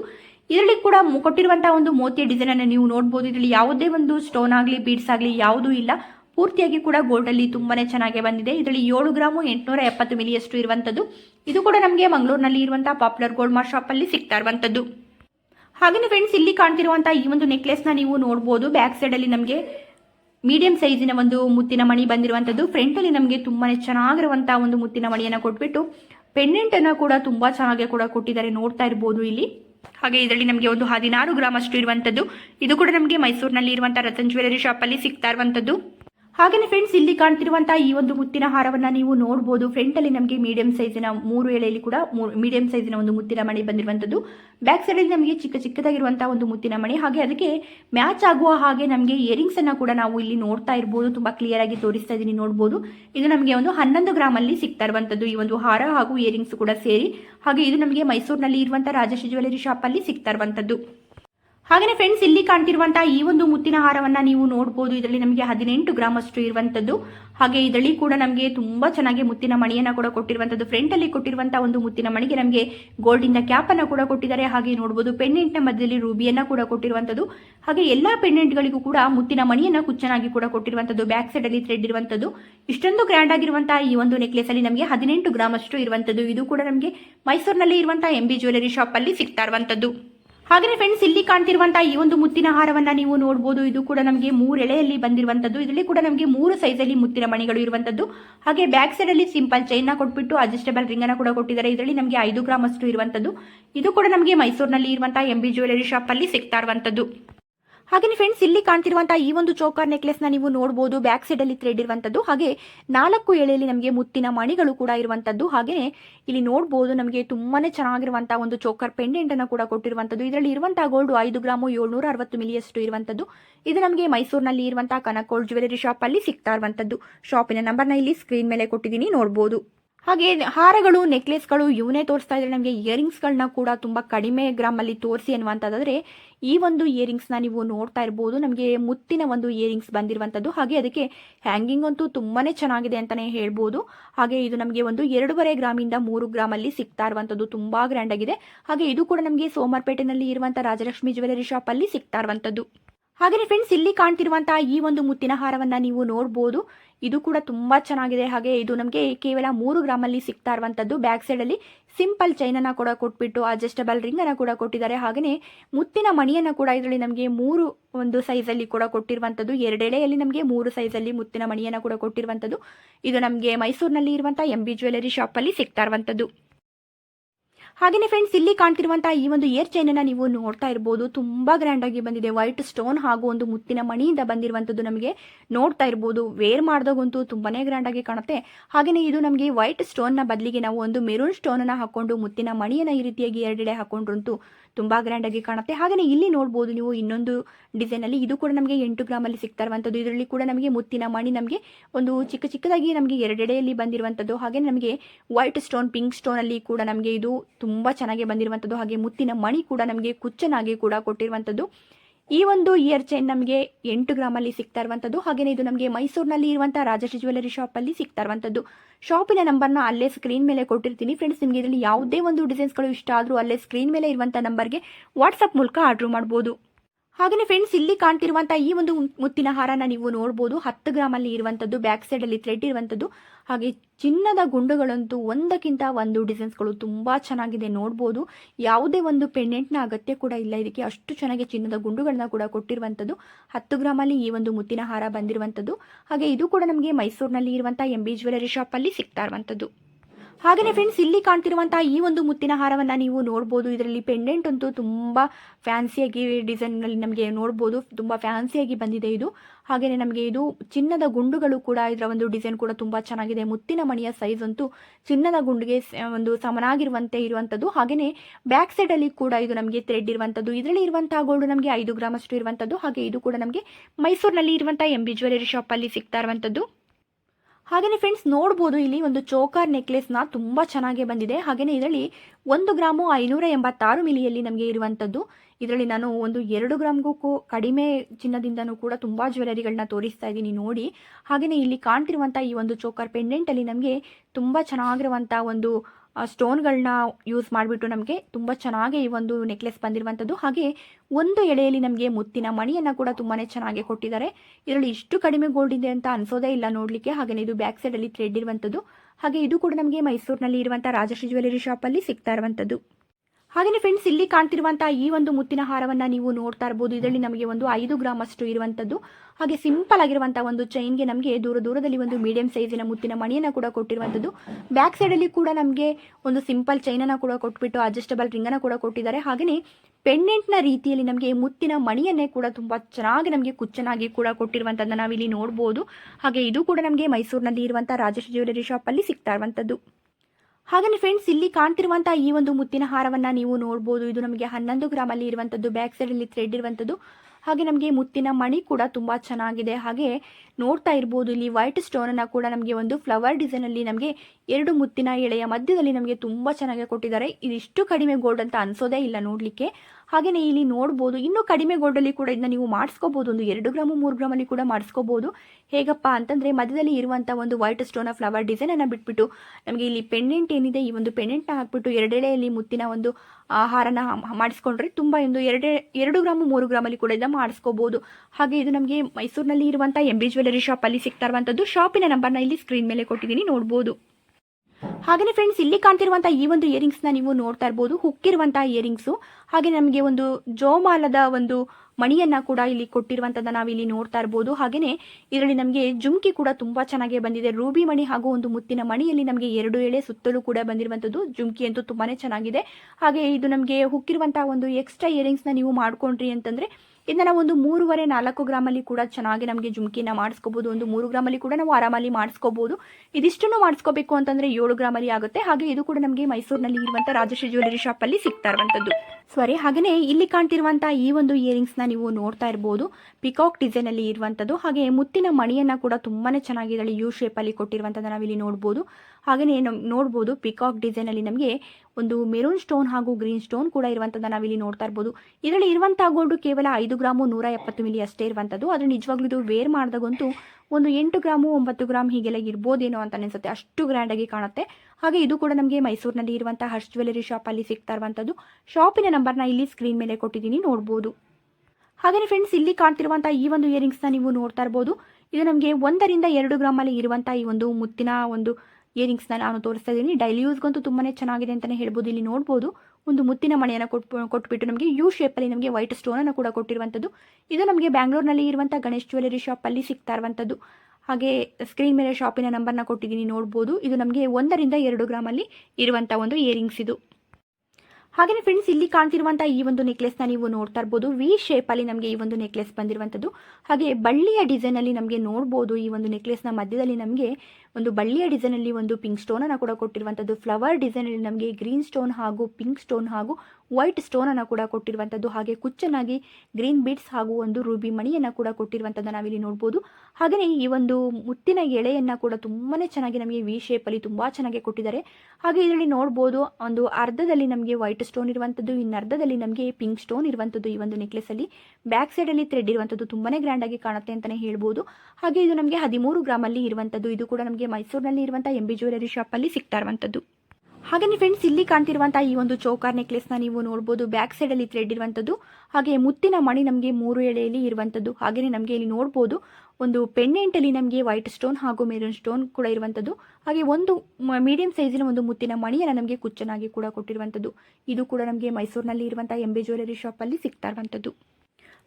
ಇದರಲ್ಲಿ ಕೂಡ ಕೊಟ್ಟಿರುವಂತಹ ಒಂದು ಮೋತಿಯ ಡಿಸೈನ್ ಅನ್ನು ನೀವು ನೋಡಬಹುದು ಇದರಲ್ಲಿ ಯಾವುದೇ ಒಂದು ಸ್ಟೋನ್ ಆಗಲಿ ಬೀಡ್ಸ್ ಆಗಲಿ ಯಾವುದೂ ಇಲ್ಲ. ಪೂರ್ತಿಯಾಗಿ ಕೂಡ ಗೋಲ್ಡ್ ಅಲ್ಲಿ ತುಂಬಾನೇ ಚೆನ್ನಾಗಿ ಬಂದಿದೆ. ಇದರಲ್ಲಿ ಏಳು ಗ್ರಾಮು ಎಂಟುನೂರ ಎಪ್ಪತ್ತು ಮಿಲಿಯಷ್ಟು ಇರುವಂತದ್ದು. ಇದು ಕೂಡ ನಮಗೆ ಮಂಗಳೂರಿನಲ್ಲಿ ಇರುವಂತಹ ಪಾಪ್ಯುಲರ್ ಗೋಲ್ಡ್ ಮಾರ್ ಅಲ್ಲಿ ಸಿಗ್ತಾ ಇರುವಂತದ್ದು. ಹಾಗೆಯೇ ಫ್ರೆಂಡ್ಸ್ ಇಲ್ಲಿ ಕಾಣ್ತಿರುವಂತಹ ಈ ಒಂದು ನೆಕ್ಲೆಸ್ನ ನೀವು ನೋಡಬಹುದು ಬ್ಯಾಕ್ ಸೈಡ್ ಅಲ್ಲಿ ನಮಗೆ ಮೀಡಿಯಂ ಸೈಜಿನ ಒಂದು ಮುತ್ತಿನ ಮಣಿ ಬಂದಿರುವಂತದ್ದು. ಫ್ರಂಟ್ ಅಲ್ಲಿ ನಮಗೆ ತುಂಬಾನೇ ಚೆನ್ನಾಗಿರುವಂತಹ ಒಂದು ಮುತ್ತಿನ ಮಣಿಯನ್ನ ಕೊಟ್ಬಿಟ್ಟು ಪೆಂಡೆಂಟ್ ಅನ್ನ ಕೂಡ ತುಂಬಾ ಚೆನ್ನಾಗಿ ಕೂಡ ಕೊಟ್ಟಿದ್ದಾರೆ ನೋಡ್ತಾ ಇರಬಹುದು ಇಲ್ಲಿ. ಹಾಗೆ ಇದರಲ್ಲಿ ನಮಗೆ ಒಂದು ಹದಿನಾರು ಗ್ರಾಮ್ ಅಷ್ಟು ಇರುವಂತದ್ದು ಇದು ಕೂಡ ನಮಗೆ ಮೈಸೂರಿನಲ್ಲಿ ಇರುವಂತಹ ರತನ್ ಜ್ಯುವೆಲರಿ ಶಾಪ್ ಅಲ್ಲಿ ಸಿಗ್ತಾ ಇರುವಂತದ್ದು ಹಾಗೆಯೇ ಫ್ರೆಂಡ್ಸ್ ಇಲ್ಲಿ ಕಾಣ್ತಿರುವಂತಹ ಈ ಒಂದು ಮುತ್ತಿನ ಹಾರವನ್ನ ನೀವು ನೋಡಬಹುದು ಫ್ರಂಟ್ ಅಲ್ಲಿ ನಮಗೆ ಮೀಡಿಯಂ ಸೈಜಿನ ಮೂರು ಎಳೆಯಲ್ಲಿ ಕೂಡ ಮೀಡಿಯಂ ಸೈಜಿನ ಒಂದು ಮುತ್ತಿನ ಮಣಿ ಬಂದಿರುವಂತದ್ದು ಬ್ಯಾಕ್ ಸೈಡ್ ಅಲ್ಲಿ ನಮಗೆ ಚಿಕ್ಕ ಚಿಕ್ಕದಾಗಿರುವಂತಹ ಒಂದು ಮುತ್ತಿನ ಮಣಿ. ಹಾಗೆ ಅದಕ್ಕೆ ಮ್ಯಾಚ್ ಆಗುವ ಹಾಗೆ ನಮಗೆ ಇಯರಿಂಗ್ಸ್ ಅನ್ನ ಕೂಡ ನಾವು ಇಲ್ಲಿ ನೋಡ್ತಾ ಇರಬಹುದು ತುಂಬಾ ಕ್ಲಿಯರ್ ಆಗಿ ತೋರಿಸ್ತಾ ಇದೀನಿ ನೋಡಬಹುದು ಇದು ನಮಗೆ ಒಂದು ಹನ್ನೊಂದು ಗ್ರಾಮ್ ಅಲ್ಲಿ ಸಿಗ್ತಾ ಇರುವಂತದ್ದು ಈ ಒಂದು ಹಾರ ಹಾಗೂ ಇಯರಿಂಗ್ಸ್ ಕೂಡ ಸೇರಿ. ಹಾಗೆ ಇದು ನಮಗೆ ಮೈಸೂರಿನಲ್ಲಿ ಇರುವಂತಹ ರಾಜೇಶ್ ಜ್ಯುವೆಲರಿ ಶಾಪ್ ಅಲ್ಲಿ ಸಿಗ್ತಾ ಇರುವಂತದ್ದು ಹಾಗೆಯೇ ಫ್ರೆಂಡ್ಸ್ ಇಲ್ಲಿ ಕಾಣ್ತಿರುವಂತಹ ಈ ಒಂದು ಮುತ್ತಿನ ಹಾರವನ್ನ ನೀವು ನೋಡಬಹುದು ಇದರಲ್ಲಿ ನಮಗೆ ಹದಿನೆಂಟು ಗ್ರಾಮ್ ಅಷ್ಟು ಇರುವಂತದ್ದು. ಹಾಗೆ ಇದರಲ್ಲಿ ಕೂಡ ನಮಗೆ ತುಂಬಾ ಚೆನ್ನಾಗಿ ಮುತ್ತಿನ ಮಣಿಯನ್ನ ಕೂಡ ಕೊಟ್ಟಿರುವಂತದ್ದು. ಫ್ರಂಟ್ ಅಲ್ಲಿ ಕೊಟ್ಟಿರುವಂತಹ ಒಂದು ಮುತ್ತಿನ ಮಣಿಗೆ ನಮಗೆ ಗೋಲ್ಡ್ ಇಂದ ಕ್ಯಾಪ್ ಅನ್ನ ಕೂಡ ಕೊಟ್ಟಿದ್ದಾರೆ. ಹಾಗೆ ನೋಡಬಹುದು ಪೆಂಡೆಂಟ್ನ ಮಧ್ಯದಲ್ಲಿ ರೂಬಿಯನ್ನ ಕೂಡ ಕೊಟ್ಟಿರುವಂತದ್ದು. ಹಾಗೆ ಎಲ್ಲಾ ಪೆಂಡೆಂಟ್ ಗಳಿಗೂ ಕೂಡ ಮುತ್ತಿನ ಮಣಿಯನ್ನ ಕುಚ್ಚನಾಗಿ ಕೂಡ ಕೊಟ್ಟಿರುವಂತದ್ದು. ಬ್ಯಾಕ್ ಸೈಡ್ ಅಲ್ಲಿ ಥ್ರೆಡ್ ಇರುವಂತದ್ದು. ಇಷ್ಟೊಂದು ಗ್ರ್ಯಾಂಡ್ ಆಗಿರುವಂತಹ ಈ ಒಂದು ನೆಕ್ಲೆಸ್ ಅಲ್ಲಿ ನಮಗೆ ಹದಿನೆಂಟು ಗ್ರಾಮ್ ಅಷ್ಟು ಇರುವಂತದ್ದು. ಇದು ಕೂಡ ನಮಗೆ ಮೈಸೂರಿನಲ್ಲಿ ಇರುವಂತಹ ಎಂಬಿ ಜ್ಯುವೆಲರಿ ಶಾಪ್ ಅಲ್ಲಿ ಸಿಗ್ತಾ ಇರುವಂತದ್ದು. ಹಾಗೆ ಫ್ರೆಂಡ್ಸ್ ಇಲ್ಲಿ ಕಾಣ್ತಿರುವಂತಹ ಈ ಒಂದು ಮುತ್ತಿನ ಹಾರವನ್ನ ನೀವು ನೋಡಬಹುದು ಇದು ಕೂಡ ನಮಗೆ ಮೂರು ಎಳೆಯಲ್ಲಿ ಬಂದಿರುವಂತದ್ದು ಇದರಲ್ಲಿ ಕೂಡ ನಮಗೆ ಮೂರು ಸೈಜ್ ಅಲ್ಲಿ ಮುತ್ತಿನ ಮಣಿಗಳು ಇರುವಂತದ್ದು ಹಾಗೆ ಬ್ಯಾಕ್ ಸೈಡ್ ಅಲ್ಲಿ ಸಿಂಪಲ್ ಚೈನ್ನ ಕೊಟ್ಬಿಟ್ಟು ಅಡ್ಜಸ್ಟೇಬಲ್ ರಿಂಗ್ ಅನ್ನ ಕೂಡ ಕೊಟ್ಟಿದ್ದಾರೆ. ಇದರಲ್ಲಿ ನಮಗೆ ಐದು ಗ್ರಾಮ್ ಅಷ್ಟು ಇರುವಂತದ್ದು ಇದು ಕೂಡ ನಮಗೆ ಮೈಸೂರಿನಲ್ಲಿ ಇರುವಂತಹ ಎಂಬಿ ಜ್ಯುವೆಲರಿ ಶಾಪ್ ಅಲ್ಲಿ ಸಿಗ್ತಾ ಇರುವಂತದ್ದು ಹಾಗೆ ಫ್ರೆಂಡ್ಸ್ ಇಲ್ಲಿ ಕಾಣ್ತಿರುವಂತಹ ಈ ಒಂದು ಚೋಕರ್ ನೆಕ್ಲೆಸ್ನ ನೀವು ನೋಡಬಹುದು ಬ್ಯಾಕ್ ಸೈಡ್ ಅಲ್ಲಿ ಥ್ರೆಡ್ ಇರುವಂತದ್ದು. ಹಾಗೆ ನಾಲ್ಕು ಎಳೆಯಲ್ಲಿ ನಮಗೆ ಮುತ್ತಿನ ಮಣಿಗಳು ಕೂಡ ಇರುವಂತದ್ದು. ಹಾಗೆ ಇಲ್ಲಿ ನೋಡಬಹುದು ನಮಗೆ ತುಂಬಾನೇ ಚೆನ್ನಾಗಿರುವಂತಹ ಒಂದು ಚೋಕರ್ ಪೆಂಡೆಂಟ್ ಅನ್ನು ಕೂಡ ಕೊಟ್ಟಿರುವಂತದ್ದು. ಇದರಲ್ಲಿ ಇರುವಂತಹ ಗೋಲ್ಡ್ ಐದು ಗ್ರಾಮು ಏಳ್ನೂರ ಅರವತ್ತು ಮಿಲಿಯಷ್ಟು ಇರುವಂತದ್ದು. ಇದು ನಮಗೆ ಮೈಸೂರಿನಲ್ಲಿ ಇರುವಂತಹ ಕನಕೋಲ್ ಜ್ಯುವೆಲರಿ ಶಾಪ್ ಅಲ್ಲಿ ಸಿಗ್ತಾ ಇರುವಂತದ್ದು. ಶಾಪಿನ ನಂಬರ್ನ ಇಲ್ಲಿ ಸ್ಕ್ರೀನ್ ಮೇಲೆ ಕೊಟ್ಟಿದ್ದೀನಿ ನೋಡಬಹುದು ಹಾಗೆ ಹಾರಗಳು, ನೆಕ್ಲೆಸ್ಗಳು ಇವನೇ ತೋರಿಸ್ತಾ ಇದ್ರೆ ನಮಗೆ ಇಯರಿಂಗ್ಸ್ಗಳನ್ನ ಕೂಡ ತುಂಬ ಕಡಿಮೆ ಗ್ರಾಮಲ್ಲಿ ತೋರಿಸಿ ಅನ್ನುವಂಥದ್ದಾದರೆ ಈ ಒಂದು ಇಯರಿಂಗ್ಸ್ನ ನೀವು ನೋಡ್ತಾ ಇರ್ಬೋದು. ನಮಗೆ ಮುತ್ತಿನ ಒಂದು ಇಯರಿಂಗ್ಸ್ ಬಂದಿರುವಂಥದ್ದು. ಹಾಗೆ ಅದಕ್ಕೆ ಹ್ಯಾಂಗಿಂಗ್ ಅಂತೂ ತುಂಬಾ ಚೆನ್ನಾಗಿದೆ ಅಂತಲೇ ಹೇಳ್ಬೋದು. ಹಾಗೆ ಇದು ನಮಗೆ ಒಂದು ಎರಡೂವರೆ ಗ್ರಾಮಿಂದ ಮೂರು ಗ್ರಾಮಲ್ಲಿ ಸಿಗ್ತಾ ಇರುವಂಥದ್ದು. ತುಂಬ ಗ್ರ್ಯಾಂಡ್ ಆಗಿದೆ ಹಾಗೆ ಇದು ಕೂಡ ನಮಗೆ ಸೋಮವಾರಪೇಟೆನಲ್ಲಿ ಇರುವಂಥ ರಾಜಲಕ್ಷ್ಮಿ ಜ್ಯುವೆಲರಿ ಶಾಪಲ್ಲಿ ಸಿಗ್ತಾ ಇರುವಂಥದ್ದು. ಹಾಗೆ ಫ್ರೆಂಡ್ಸ್ ಇಲ್ಲಿ ಕಾಣ್ತಿರುವಂತಹ ಈ ಒಂದು ಮುತ್ತಿನ ಹಾರವನ್ನ ನೀವು ನೋಡಬಹುದು ಇದು ಕೂಡ ತುಂಬಾ ಚೆನ್ನಾಗಿದೆ. ಹಾಗೆ ಇದು ನಮಗೆ ಕೇವಲ ಮೂರು ಗ್ರಾಮಲ್ಲಿ ಸಿಗ್ತಾ ಇರುವಂತದ್ದು. ಬ್ಯಾಕ್ ಸೈಡ್ ಅಲ್ಲಿ ಸಿಂಪಲ್ ಚೈನ್ ಅನ್ನ ಕೂಡ ಕೊಟ್ಬಿಟ್ಟು ಅಡ್ಜಸ್ಟಬಲ್ ರಿಂಗ್ ಅನ್ನ ಕೂಡ ಕೊಟ್ಟಿದ್ದಾರೆ. ಹಾಗೆಯೇ ಮುತ್ತಿನ ಮಣಿಯನ್ನ ಕೂಡ ಇದರಲ್ಲಿ ನಮಗೆ ಮೂರು ಒಂದು ಸೈಜ್ ಅಲ್ಲಿ ಕೂಡ ಕೊಟ್ಟಿರುವಂತದ್ದು. ಎರಡೆಳೆಯಲ್ಲಿ ನಮಗೆ ಮೂರು ಸೈಜ್ ಅಲ್ಲಿ ಮುತ್ತಿನ ಮಣಿಯನ್ನ ಕೂಡ ಕೊಟ್ಟಿರುವಂತದ್ದು. ಇದು ನಮಗೆ ಮೈಸೂರಿನಲ್ಲಿ ಇರುವಂತಹ ಎಂ ಬಿ ಜ್ಯುವೆಲರಿ ಶಾಪ್ ಅಲ್ಲಿ ಸಿಗ್ತಾ ಇರುವಂತದ್ದು. ಹಾಗೆಯೇ ಫ್ರೆಂಡ್ಸ್ ಇಲ್ಲಿ ಕಾಣ್ತಿರುವಂತಹ ಈ ಒಂದು ಏರ್ ಚೈನ್ ಅನ್ನ ನೀವು ನೋಡ್ತಾ ಇರಬಹುದು ತುಂಬಾ ಗ್ರ್ಯಾಂಡ್ ಆಗಿ ಬಂದಿದೆ. ವೈಟ್ ಸ್ಟೋನ್ ಹಾಗೂ ಒಂದು ಮುತ್ತಿನ ಮಣಿಯಿಂದ ಬಂದಿರುವಂತದ್ದು ನಮಗೆ ನೋಡ್ತಾ ಇರಬಹುದು ವೇರ್ ಮಾಡಿದಾಗಂತೂ ತುಂಬಾನೇ ಗ್ರ್ಯಾಂಡ್ ಆಗಿ ಕಾಣುತ್ತೆ. ಹಾಗೆಯೇ ಇದು ನಮಗೆ ವೈಟ್ ಸ್ಟೋನ್ನ ಬದಲಿಗೆ ನಾವು ಒಂದು ಮೆರೂನ್ ಸ್ಟೋನ್ ಅನ್ನ ಹಾಕೊಂಡು ಮುತ್ತಿನ ಮಣಿಯನ್ನ ಈ ರೀತಿಯಾಗಿ ಎರಡೆಡೆ ಹಾಕೊಂಡ್ರಂತೂ ತುಂಬಾ ಗ್ರ್ಯಾಂಡ್ ಆಗಿ ಕಾಣುತ್ತೆ. ಹಾಗೆಯೇ ಇಲ್ಲಿ ನೋಡಬಹುದು ನೀವು ಇನ್ನೊಂದು ಡಿಸೈನ್ ಅಲ್ಲಿ ಇದು ಕೂಡ ನಮಗೆ ಎಂಟು ಗ್ರಾಮ್ ಅಲ್ಲಿ ಸಿಗ್ತಾ ಇರುವಂತದ್ದು. ಇದರಲ್ಲಿ ಕೂಡ ನಮಗೆ ಮುತ್ತಿನ ಮಣಿ ನಮಗೆ ಒಂದು ಚಿಕ್ಕ ಚಿಕ್ಕದಾಗಿ ನಮಗೆ ಎರಡೆಡೆಯಲ್ಲಿ ಬಂದಿರುವಂತದ್ದು. ಹಾಗೆ ನಮಗೆ ವೈಟ್ ಸ್ಟೋನ್ ಪಿಂಕ್ ಸ್ಟೋನ್ ಅಲ್ಲಿ ಕೂಡ ನಮಗೆ ಇದು ತುಂಬಾ ಚೆನ್ನಾಗಿ ಬಂದಿರುವಂತದ್ದು. ಹಾಗೆ ಮುತ್ತಿನ ಮಣಿ ಕೂಡ ನಮಗೆ ಕುಚ್ಚನಾಗಿ ಕೂಡ ಕೊಟ್ಟಿರುವಂತದ್ದು. ಈ ಒಂದು ಇಯರ್ ಚೈನ್ ನಮಗೆ ಎಂಟು ಗ್ರಾಮಲ್ಲಿ ಸಿಗ್ತಾ ಇರುವಂಥದ್ದು ಹಾಗೆಯೇ ಇದು ನಮಗೆ ಮೈಸೂರಿನಲ್ಲಿ ಇರುವಂಥ ರಾಜಶ್ರೀ ಜ್ಯುವೆಲರಿ ಶಾಪ್ ಅಲ್ಲಿ ಸಿಗ್ತಾ ಇರುವಂಥದ್ದು ಶಾಪಿನ ನಂಬರ್ನ ಅಲ್ಲೇ ಸ್ಕ್ರೀನ್ ಮೇಲೆ ಕೊಟ್ಟಿರ್ತೀನಿ. ಫ್ರೆಂಡ್ಸ್ ನಿಮಗೆ ಇದರಲ್ಲಿ ಯಾವುದೇ ಒಂದು ಡಿಸೈನ್ಸ್ಗಳು ಇಷ್ಟ ಆದರೂ ಅಲ್ಲೇ ಸ್ಕ್ರೀನ್ ಮೇಲೆ ಇರುವಂಥ ನಂಬರ್ಗೆ ವಾಟ್ಸಪ್ ಮೂಲಕ ಆರ್ಡರ್ ಮಾಡ್ಬೋದು. ಹಾಗೆಯೇ ಫ್ರೆಂಡ್ಸ್ ಇಲ್ಲಿ ಕಾಣ್ತಿರುವಂತಹ ಈ ಒಂದು ಮುತ್ತಿನ ಹಾರನ ನೀವು ನೋಡಬಹುದು ಹತ್ತು ಗ್ರಾಮಲ್ಲಿ ಇರುವಂಥದ್ದು ಬ್ಯಾಕ್ ಸೈಡಲ್ಲಿ ಥ್ರೆಡ್ ಇರುವಂತದ್ದು. ಹಾಗೆ ಚಿನ್ನದ ಗುಂಡುಗಳಂತೂ ಒಂದಕ್ಕಿಂತ ಒಂದು ಡಿಸೈನ್ಸ್ಗಳು ತುಂಬಾ ಚೆನ್ನಾಗಿದೆ ನೋಡಬಹುದು ಯಾವುದೇ ಒಂದು ಪೆಂಡೆಂಟ್ನ ಅಗತ್ಯ ಕೂಡ ಇಲ್ಲ. ಇದಕ್ಕೆ ಅಷ್ಟು ಚೆನ್ನಾಗಿ ಚಿನ್ನದ ಗುಂಡುಗಳನ್ನ ಕೂಡ ಕೊಟ್ಟಿರುವಂಥದ್ದು ಹತ್ತು ಗ್ರಾಮಲ್ಲಿ ಈ ಒಂದು ಮುತ್ತಿನ ಹಾರ ಬಂದಿರುವಂಥದ್ದು ಹಾಗೆ ಇದು ಕೂಡ ನಮಗೆ ಮೈಸೂರಿನಲ್ಲಿ ಇರುವಂತಹ ಎಂ ಬಿ ಜ್ಯುವೆಲರಿ ಅಲ್ಲಿ ಸಿಗ್ತಾ ಇರುವಂಥದ್ದು ಹಾಗೆಯೇ ಫ್ರೆಂಡ್ಸ್ ಇಲ್ಲಿ ಕಾಣ್ತಿರುವಂತಹ ಈ ಒಂದು ಮುತ್ತಿನ ಹಾರವನ್ನು ನೀವು ನೋಡಬಹುದು ಇದರಲ್ಲಿ ಪೆಂಡೆಂಟ್ ಅಂತೂ ತುಂಬ ಫ್ಯಾನ್ಸಿಯಾಗಿ ಡಿಸೈನ್ನಲ್ಲಿ ನಮಗೆ ನೋಡ್ಬೋದು. ತುಂಬಾ ಫ್ಯಾನ್ಸಿಯಾಗಿ ಬಂದಿದೆ ಇದು. ಹಾಗೆಯೇ ನಮಗೆ ಇದು ಚಿನ್ನದ ಗುಂಡುಗಳು ಕೂಡ ಇದರ ಒಂದು ಡಿಸೈನ್ ಕೂಡ ತುಂಬಾ ಚೆನ್ನಾಗಿದೆ. ಮುತ್ತಿನ ಮಣಿಯ ಸೈಜ್ ಅಂತೂ ಚಿನ್ನದ ಗುಂಡಿಗೆ ಒಂದು ಸಮನಾಗಿರುವಂತೆ ಇರುವಂಥದ್ದು ಹಾಗೆಯೇ ಬ್ಯಾಕ್ ಸೈಡಲ್ಲಿ ಕೂಡ ಇದು ನಮಗೆ ಥ್ರೆಡ್ ಇರುವಂಥದ್ದು ಇದರಲ್ಲಿ ಇರುವಂತಹ ಗೋಲ್ಡ್ ನಮಗೆ ಐದು ಗ್ರಾಮ್ ಅಷ್ಟು ಇರುವಂಥದ್ದು ಹಾಗೆ ಇದು ಕೂಡ ನಮಗೆ ಮೈಸೂರಿನಲ್ಲಿ ಇರುವಂತಹ ಎಂ ಬಿ ಜ್ಯುವೆಲರಿ ಶಾಪಲ್ಲಿ ಸಿಗ್ತಾ ಇರುವಂಥದ್ದು ಹಾಗೆಯೇ ಫ್ರೆಂಡ್ಸ್ ನೋಡ್ಬೋದು, ಇಲ್ಲಿ ಒಂದು ಚೋಕರ್ ನೆಕ್ಲೆಸ್ನ ತುಂಬ ಚೆನ್ನಾಗಿ ಬಂದಿದೆ. ಹಾಗೆಯೇ ಇದರಲ್ಲಿ ಒಂದು ಗ್ರಾಮು ಐನೂರ ಎಂಬತ್ತಾರು ಮಿಲಿಯಲ್ಲಿ ನಮಗೆ ಇರುವಂಥದ್ದು ಇದರಲ್ಲಿ ನಾನು ಒಂದು ಎರಡು ಗ್ರಾಮ್ಗೂ ಕಡಿಮೆ ಚಿನ್ನದಿಂದನೂ ಕೂಡ ತುಂಬ ಜ್ಯುವೆಲರಿಗಳನ್ನ ತೋರಿಸ್ತಾ ಇದ್ದೀನಿ ನೋಡಿ. ಹಾಗೆಯೇ ಇಲ್ಲಿ ಕಾಣ್ತಿರುವಂಥ ಈ ಒಂದು ಚೋಕರ್ ಪೆಂಡೆಂಟಲ್ಲಿ ನಮಗೆ ತುಂಬ ಚೆನ್ನಾಗಿರುವಂಥ ಒಂದು ಸ್ಟೋನ್ಗಳನ್ನ ಯೂಸ್ ಮಾಡಿಬಿಟ್ಟು ನಮಗೆ ತುಂಬ ಚೆನ್ನಾಗಿ ಈ ಒಂದು ನೆಕ್ಲೆಸ್ ಬಂದಿರುವಂಥದ್ದು. ಹಾಗೆ ಒಂದು ಎಳೆಯಲ್ಲಿ ನಮಗೆ ಮುತ್ತಿನ ಮಣಿಯನ್ನು ಕೂಡ ತುಂಬಾ ಚೆನ್ನಾಗಿ ಕೊಟ್ಟಿದ್ದಾರೆ. ಇದರಲ್ಲಿ ಇಷ್ಟು ಕಡಿಮೆ ಗೋಲ್ಡ್ ಇದೆ ಅಂತ ಅನ್ಸೋದೇ ಇಲ್ಲ ನೋಡಲಿಕ್ಕೆ. ಹಾಗೆಯೇ ಇದು ಬ್ಯಾಕ್ ಸೈಡಲ್ಲಿ ಥ್ರೆಡ್ ಇರುವಂಥದ್ದು. ಹಾಗೆ ಇದು ಕೂಡ ನಮಗೆ ಮೈಸೂರಿನಲ್ಲಿ ಇರುವಂಥ ರಾಜಶ್ರೀ ಜ್ಯುವೆಲರಿ ಶಾಪಲ್ಲಿ ಸಿಗ್ತಾ ಇರುವಂಥದ್ದು. ಹಾಗೆಯೇ ಫ್ರೆಂಡ್ಸ್ ಇಲ್ಲಿ ಕಾಣ್ತಿರುವಂತಹ ಈ ಒಂದು ಮುತ್ತಿನ ಹಾರವನ್ನು ನೀವು ನೋಡ್ತಾ ಇರಬಹುದು ಇದರಲ್ಲಿ ನಮಗೆ ಒಂದು ಐದು ಗ್ರಾಮ್ ಅಷ್ಟು ಇರುವಂತದ್ದು. ಹಾಗೆ ಸಿಂಪಲ್ ಆಗಿರುವಂತಹ ಒಂದು ಚೈನ್ಗೆ ನಮಗೆ ದೂರ ದೂರದಲ್ಲಿ ಒಂದು ಮೀಡಿಯಂ ಸೈಜಿನ ಮುತ್ತಿನ ಮಣಿಯನ್ನು ಕೂಡ ಕೊಟ್ಟಿರುವಂತದ್ದು. ಬ್ಯಾಕ್ ಸೈಡಲ್ಲಿ ಕೂಡ ನಮಗೆ ಒಂದು ಸಿಂಪಲ್ ಚೈನನ್ನು ಕೂಡ ಕೊಟ್ಬಿಟ್ಟು ಅಡ್ಜಸ್ಟಬಲ್ ರಿಂಗನ್ನು ಕೂಡ ಕೊಟ್ಟಿದ್ದಾರೆ. ಹಾಗೇನೆ ಪೆಂಡೆಂಟ್ನ ರೀತಿಯಲ್ಲಿ ನಮಗೆ ಮುತ್ತಿನ ಮಣಿಯನ್ನೇ ಕೂಡ ತುಂಬಾ ಚೆನ್ನಾಗಿ ನಮಗೆ ಕುಚ್ಚನಾಗಿ ಕೂಡ ಕೊಟ್ಟಿರುವಂಥದ್ದನ್ನು ನಾವಿಲ್ಲಿ ನೋಡಬಹುದು ಹಾಗೆ ಇದು ಕೂಡ ನಮಗೆ ಮೈಸೂರಿನಲ್ಲಿ ಇರುವಂಥ ರಾಜೇಶ್ ಜ್ಯುವೆಲರಿ ಶಾಪಲ್ಲಿ ಸಿಗ್ತಾ ಇರುವಂಥದ್ದು ಹಾಗೆಯೇ ಫ್ರೆಂಡ್ಸ್ ಇಲ್ಲಿ ಕಾಣ್ತಿರುವಂತಹ ಈ ಒಂದು ಮುತ್ತಿನ ಹಾರವನ್ನ ನೀವು ನೋಡಬಹುದು ಇದು ನಮಗೆ ಹನ್ನೊಂದು ಗ್ರಾಮಲ್ಲಿ ಇರುವಂಥದ್ದು ಬ್ಯಾಕ್ ಸೈಡ್ ಅಲ್ಲಿ ಥ್ರೆಡ್ ಇರುವಂಥದ್ದು ಹಾಗೆ ನಮಗೆ ಮುತ್ತಿನ ಮಣಿ ಕೂಡ ತುಂಬಾ ಚೆನ್ನಾಗಿದೆ. ಹಾಗೆ ನೋಡ್ತಾ ಇರ್ಬೋದು, ಇಲ್ಲಿ ವೈಟ್ ಸ್ಟೋನನ್ನು ಕೂಡ ನಮಗೆ ಒಂದು ಫ್ಲವರ್ ಡಿಸೈನ್ ಅಲ್ಲಿ ನಮಗೆ ಎರಡು ಮುತ್ತಿನ ಎಳೆಯ ಮಧ್ಯದಲ್ಲಿ ನಮಗೆ ತುಂಬಾ ಚೆನ್ನಾಗಿ ಕೊಟ್ಟಿದ್ದಾರೆ. ಇದಿಷ್ಟು ಕಡಿಮೆ ಗೋಲ್ಡ್ ಅಂತ ಅನ್ಸೋದೇ ಇಲ್ಲ ನೋಡಲಿಕ್ಕೆ. ಹಾಗೆಯೇ ಇಲ್ಲಿ ನೋಡ್ಬೋದು, ಇನ್ನೂ ಕಡಿಮೆ ಗೋಲ್ಡಲ್ಲಿ ಕೂಡ ಇದನ್ನ ನೀವು ಮಾಡಿಸ್ಕೋಬೋದು, ಒಂದು ಎರಡು ಗ್ರಾಮು, ಮೂರು ಗ್ರಾಮಲ್ಲಿ ಕೂಡ ಮಾಡಿಸ್ಕೋಬೋದು. ಹೇಗಪ್ಪ ಅಂತಂದರೆ ಮಧ್ಯದಲ್ಲಿ ಇರುವಂಥ ಒಂದು ವೈಟ್ ಸ್ಟೋನ್ ಫ್ಲವರ್ ಡಿಸೈನನ್ನು ಬಿಟ್ಬಿಟ್ಟು, ನಮಗೆ ಇಲ್ಲಿ ಪೆಂಡೆಂಟ್ ಏನಿದೆ, ಈ ಒಂದು ಪೆಂಡೆಂಟ್ನ ಹಾಕ್ಬಿಟ್ಟು ಎರಡೆಳೆಯಲ್ಲಿ ಮುತ್ತಿನ ಒಂದು ಆಹಾರನ ಮಾಡಿಸ್ಕೊಂಡ್ರೆ ತುಂಬ ಒಂದು ಎರಡೆ, ಎರಡು ಗ್ರಾಮು, ಮೂರು ಗ್ರಾಮಲ್ಲಿ ಕೂಡ ಇದನ್ನ ಮಾಡಿಸ್ಕೋಬೋದು. ಹಾಗೆ ಇದು ನಮಗೆ ಮೈಸೂರಿನಲ್ಲಿ ಇರುವಂಥ ಎಂ ಬಿ ಜ್ಯುವೆಲರಿ ಶಾಪಲ್ಲಿ ಸಿಗ್ತಾ ಇರುವಂಥದ್ದು ಶಾಪಿನ ನಂಬರ್ನ ಇಲ್ಲಿ ಸ್ಕ್ರೀನ್ ಮೇಲೆ ಕೊಟ್ಟಿದ್ದೀನಿ, ನೋಡ್ಬೋದು. ಹಾಗೆಯೇ ಫ್ರೆಂಡ್ಸ್ ಇಲ್ಲಿ ಕಾಣ್ತಿರುವಂತಹ ಈ ಒಂದು ಇಯರಿಂಗ್ಸ್ನ ನೀವು ನೋಡ್ತಾ ಇರಬಹುದು ಹುಕ್ಕಿರುವಂತಹ ಇಯರಿಂಗ್ಸ್ ಹಾಗೆ ನಮಗೆ ಒಂದು ಜೋಮಾಲದ ಒಂದು ಮಣಿಯನ್ನ ಕೂಡ ಇಲ್ಲಿ ಕೊಟ್ಟಿರುವಂಥದ್ದನ್ನು ನಾವು ಇಲ್ಲಿ ನೋಡ್ತಾ ಇರಬಹುದು ಹಾಗೆಯೇ ಇದರಲ್ಲಿ ನಮಗೆ ಜುಮ್ಕಿ ಕೂಡ ತುಂಬಾ ಚೆನ್ನಾಗಿ ಬಂದಿದೆ. ರೂಬಿ ಮಣಿ ಹಾಗೂ ಒಂದು ಮುತ್ತಿನ ಮಣಿಯಲ್ಲಿ ನಮಗೆ ಎರಡು ಎಳೆ ಸುತ್ತಲೂ ಕೂಡ ಬಂದಿರುವಂತದ್ದು. ಜುಮ್ಕಿ ಅಂತೂ ತುಂಬಾನೇ ಚೆನ್ನಾಗಿದೆ. ಹಾಗೆ ಇದು ನಮಗೆ ಹುಕ್ಕಿರುವಂತಹ ಒಂದು ಎಕ್ಸ್ಟ್ರಾ ಇಯರಿಂಗ್ಸ್ನ ನೀವು ಮಾಡ್ಕೊಂಡ್ರಿ ಅಂತಂದರೆ ಇದನ್ನ ನಾವು ಒಂದು ಮೂರುವರೆ ನಾಲ್ಕು ಗ್ರಾಮಲ್ಲಿ ಕೂಡ ಚೆನ್ನಾಗಿ ನಮಗೆ ಜುಮ್ಕಿನ ಮಾಡಿಸ್ಕೋಬಹುದು ಒಂದು ಮೂರು ಗ್ರಾಮಲ್ಲಿ ಕೂಡ ನಾವು ಆರಾಮಲ್ಲಿ ಮಾಡಿಸ್ಕೋಬಹುದು ಇದಿಷ್ಟನ್ನು ಮಾಡಿಸ್ಕೋಬೇಕು ಅಂತಂದ್ರೆ ಏಳು ಗ್ರಾಮಲ್ಲಿ ಆಗುತ್ತೆ. ಹಾಗೆ ಇದು ಕೂಡ ನಮಗೆ ಮೈಸೂರಿನಲ್ಲಿ ಇರುವಂತಹ ರಾಜಶ್ರೀ ಜ್ಯುವೆಲರಿ ಅಲ್ಲಿ ಸಿಗ್ತಾ ಇರುವಂಥದ್ದು ಸಾರಿ ಹಾಗೆಯೇ ಇಲ್ಲಿ ಕಾಣ್ತಿರುವಂಥ ಈ ಒಂದು ಇಯರಿಂಗ್ಸ್ನ ನೀವು ನೋಡ್ತಾ ಇರ್ಬೋದು. ಪಿಕಾಕ್ ಡಿಸೈನಲ್ಲಿ ಇರುವಂಥದ್ದು ಹಾಗೆ ಮುತ್ತಿನ ಮಣಿಯನ್ನು ಕೂಡ ತುಂಬಾ ಚೆನ್ನಾಗಿದೆ ಯು ಶೇಪಲ್ಲಿ ಕೊಟ್ಟಿರುವಂಥದ್ದು ನಾವಿಲ್ಲಿ ನೋಡ್ಬೋದು. ಹಾಗೆಯೇ ನೋಡ್ಬೋದು ಪಿಕಾಕ್ ಡಿಸೈನಲ್ಲಿ ನಮಗೆ ಒಂದು ಮೆರೂನ್ ಸ್ಟೋನ್ ಹಾಗೂ ಗ್ರೀನ್ ಸ್ಟೋನ್ ಕೂಡ ಇರುವಂಥದ್ದನ್ನು ನಾವಿಲ್ಲಿ ನೋಡ್ತಾ ಇರ್ಬೋದು. ಇದರಲ್ಲಿ ಇರುವಂಥ ಗೋಲ್ಡ್ ಕೇವಲ ಐದು ಗ್ರಾಮು ನೂರ ಎಪ್ಪತ್ತು ಮಿಲಿ ಅಷ್ಟೇ ಇರುವಂಥದ್ದು ಆದರೆ ನಿಜವಾಗ್ಲೂ ಇದು ವೇರ್ ಮಾಡಿದಾಗಂತೂ ಒಂದು ಎಂಟು ಗ್ರಾಮು ಒಂಬತ್ತು ಗ್ರಾಮ್ ಹೀಗೆಲ್ಲ ಇರ್ಬೋದೇನೋ ಅಂತ ಅನಿಸುತ್ತೆ. ಅಷ್ಟು ಗ್ರ್ಯಾಂಡಾಗಿ ಕಾಣುತ್ತೆ. ಹಾಗೆ ಇದು ಕೂಡ ನಮಗೆ ಮೈಸೂರಿನಲ್ಲಿ ಇರುವಂತಹ ಹರ್ಷ್ ಜ್ಯುವೆಲರಿ ಅಲ್ಲಿ ಸಿಗ್ತಾ ಇರುವಂಥದ್ದು ಶಾಪಿನ ನಂಬರ್ನ ಇಲ್ಲಿ ಸ್ಕ್ರೀನ್ ಮೇಲೆ ಕೊಟ್ಟಿದ್ದೀನಿ ನೋಡಬಹುದು ಹಾಗೆಯೇ ಫ್ರೆಂಡ್ಸ್ ಇಲ್ಲಿ ಕಾಣ್ತಿರುವಂತಹ ಈ ಒಂದು ಇಯರಿಂಗ್ಸ್ನ ನೀವು ನೋಡ್ತಾ ಇರಬಹುದು ಇದು ನಮಗೆ ಒಂದರಿಂದ ಎರಡು ಗ್ರಾಮಲ್ಲಿ ಇರುವಂತಹ ಈ ಒಂದು ಮುತ್ತಿನ ಒಂದು ಇಯರಿಂಗ್ಸ್ನ ನಾನು ತೋರಿಸ್ತಾ ಇದ್ದೀನಿ. ಡೈಲಿ ಯೂಸ್ಗಂತೂ ತುಂಬಾನೇ ಚೆನ್ನಾಗಿದೆ ಅಂತಾನೆ ಹೇಳ್ಬೋದು. ಇಲ್ಲಿ ನೋಡಬಹುದು ಒಂದು ಮುತ್ತಿನ ಮಣೆಯನ್ನು ಕೊಟ್ಬಿಟ್ಟು ನಮಗೆ ಯು ಅಲ್ಲಿ ನಮಗೆ ವೈಟ್ ಸ್ಟೋನ್ ಅನ್ನು ಕೂಡ ಕೊಟ್ಟಿರುವಂತದ್ದು. ಇದು ನಮಗೆ ಬ್ಯಾಂಗ್ಳೂರ್ನಲ್ಲಿ ಇರುವಂಥ ಗಣೇಶ್ ಜ್ಯುವೆಲರಿ ಶಾಪಲ್ಲಿ ಸಿಗ್ತಾ ಇರುವಂಥದ್ದು ಹಾಗೆ ಸ್ಕ್ರೀನ್ ಮೇಲೆ ಶಾಪಿನ ನಂಬರ್ನ ಕೊಟ್ಟಿದ್ದೀನಿ, ನೋಡ್ಬೋದು. ಇದು ನಮಗೆ ಒಂದರಿಂದ ಎರಡು ಗ್ರಾಮಲ್ಲಿ ಇರುವಂಥ ಒಂದು ಇಯರಿಂಗ್ಸ್ ಇದು. ಹಾಗೆಯೇ ಫ್ರೆಂಡ್ಸ್ ಇಲ್ಲಿ ಕಾಣ್ತಿರುವಂಥ ಈ ಒಂದು ನೆಕ್ಲೆಸ್ನ ನೀವು ನೋಡ್ತಾ ಇರ್ಬೋದು. ವಿ ಶೇಪಲ್ಲಿ ನಮಗೆ ಈ ಒಂದು ನೆಕ್ಲೆಸ್ ಬಂದಿರುವಂಥದ್ದು ಹಾಗೆ ಬಳ್ಳಿಯ ಡಿಸೈನಲ್ಲಿ ನಮಗೆ ನೋಡ್ಬೋದು ಈ ಒಂದು ನೆಕ್ಲೆಸ್ನ ಮಧ್ಯದಲ್ಲಿ ನಮಗೆ ಒಂದು ಬಳ್ಳಿಯ ಡಿಸೈನಲ್ಲಿ ಒಂದು ಪಿಂಕ್ ಸ್ಟೋನನ್ನು ಕೂಡ ಕೊಟ್ಟಿರುವಂಥದ್ದು ಫ್ಲವರ್ ಡಿಸೈನಲ್ಲಿ ನಮಗೆ ಗ್ರೀನ್ ಸ್ಟೋನ್ ಹಾಗೂ ಪಿಂಕ್ ಸ್ಟೋನ್ ಹಾಗೂ ವೈಟ್ ಸ್ಟೋನನ್ನು ಕೂಡ ಕೊಟ್ಟಿರುವಂಥದ್ದು ಹಾಗೆ ಕುಚ್ಚನಾಗಿ ಗ್ರೀನ್ ಬೀಡ್ಸ್ ಹಾಗೂ ಒಂದು ರೂಬಿ ಮಣಿಯನ್ನು ಕೂಡ ಕೊಟ್ಟಿರುವಂಥದ್ದು ನಾವಿಲ್ಲಿ ನೋಡ್ಬೋದು. ಹಾಗೆಯೇ ಈ ಒಂದು ಮುತ್ತಿನ ಎಳೆಯನ್ನು ಕೂಡ ತುಂಬಾ ಚೆನ್ನಾಗಿ ನಮಗೆ ವಿ ಶೇಪಲ್ಲಿ ತುಂಬ ಚೆನ್ನಾಗಿ ಕೊಟ್ಟಿದ್ದಾರೆ. ಹಾಗೆ ಇದರಲ್ಲಿ ನೋಡ್ಬೋದು, ಒಂದು ಅರ್ಧದಲ್ಲಿ ನಮಗೆ ವೈಟ್ ಸ್ಟೋನ್ ಇರುವಂಥದ್ದು ಇನ್ನು ಅರ್ಧದಲ್ಲಿ ನಮಗೆ ಪಿಂಕ್ ಸ್ಟೋನ್ ಇರುವಂಥದ್ದು ಈ ಒಂದು ನೆಕ್ಲೆಸಲ್ಲಿ ಬ್ಯಾಕ್ ಸೈಡ್ ಅಲ್ಲಿ ಥ್ರೆಡ್ ಇರುವಂಥದ್ದು ಗ್ರ್ಯಾಂಡ್ ಗ್ರ್ಯಾಂಡಾಗಿ ಕಾಣುತ್ತೆ ಅಂತಾನೆ ಹೇಳ್ಬೋದು. ಹಾಗೆ ಇದು ನಮಗೆ ಹದಿಮೂರು ಗ್ರಾಮಲ್ಲಿ ಇರುವಂಥದ್ದು ಇದು ಕೂಡ ನಮಗೆ ಮೈಸೂರಿನಲ್ಲಿ ಇರುವಂತಹ ಎಂ ಬಿ ಜ್ಯುವೆಲರಿ ಅಲ್ಲಿ ಸಿಗ್ತಾ ಇರುವಂಥದ್ದು. ಹಾಗೆಯೇ ಫ್ರೆಂಡ್ಸ್ ಇಲ್ಲಿ ಕಾಣ್ತಿರುವಂತಹ ಈ ಒಂದು ಚೌಕಾರ್ ನೆಕ್ಲೆಸ್ನ ನೀವು ನೋಡಬಹುದು ಬ್ಯಾಕ್ ಸೈಡಲ್ಲಿ ಥ್ರೆಡ್ ಇರುವಂತದ್ದು ಹಾಗೆ ಮುತ್ತಿನ ಮಣಿ ನಮಗೆ ಮೂರು ಎಳೆಯಲ್ಲಿ ಇರುವಂತದ್ದು ಹಾಗೆಯೇ ನಮಗೆ ಇಲ್ಲಿ ನೋಡಬಹುದು ಒಂದು ಪೆಂಡೆಂಟಲ್ಲಿ ನಮಗೆ ವೈಟ್ ಸ್ಟೋನ್ ಹಾಗೂ ಮೆರೂನ್ ಸ್ಟೋನ್ ಕೂಡ ಇರುವಂತದ್ದು ಹಾಗೆ ಒಂದು ಮೀಡಿಯಂ ಸೈಜಿನ ಒಂದು ಮುತ್ತಿನ ಮಣಿಯನ್ನು ನಮಗೆ ಕುಚ್ಚನಾಗಿ ಕೂಡ ಕೊಟ್ಟಿರುವಂತದ್ದು ಇದು ಕೂಡ ನಮಗೆ ಮೈಸೂರಿನಲ್ಲಿ ಇರುವಂತಹ ಎಂ ಜ್ಯುವೆಲರಿ ಅಲ್ಲಿ ಸಿಗ್ತಾ ಇರುವಂಥದ್ದು.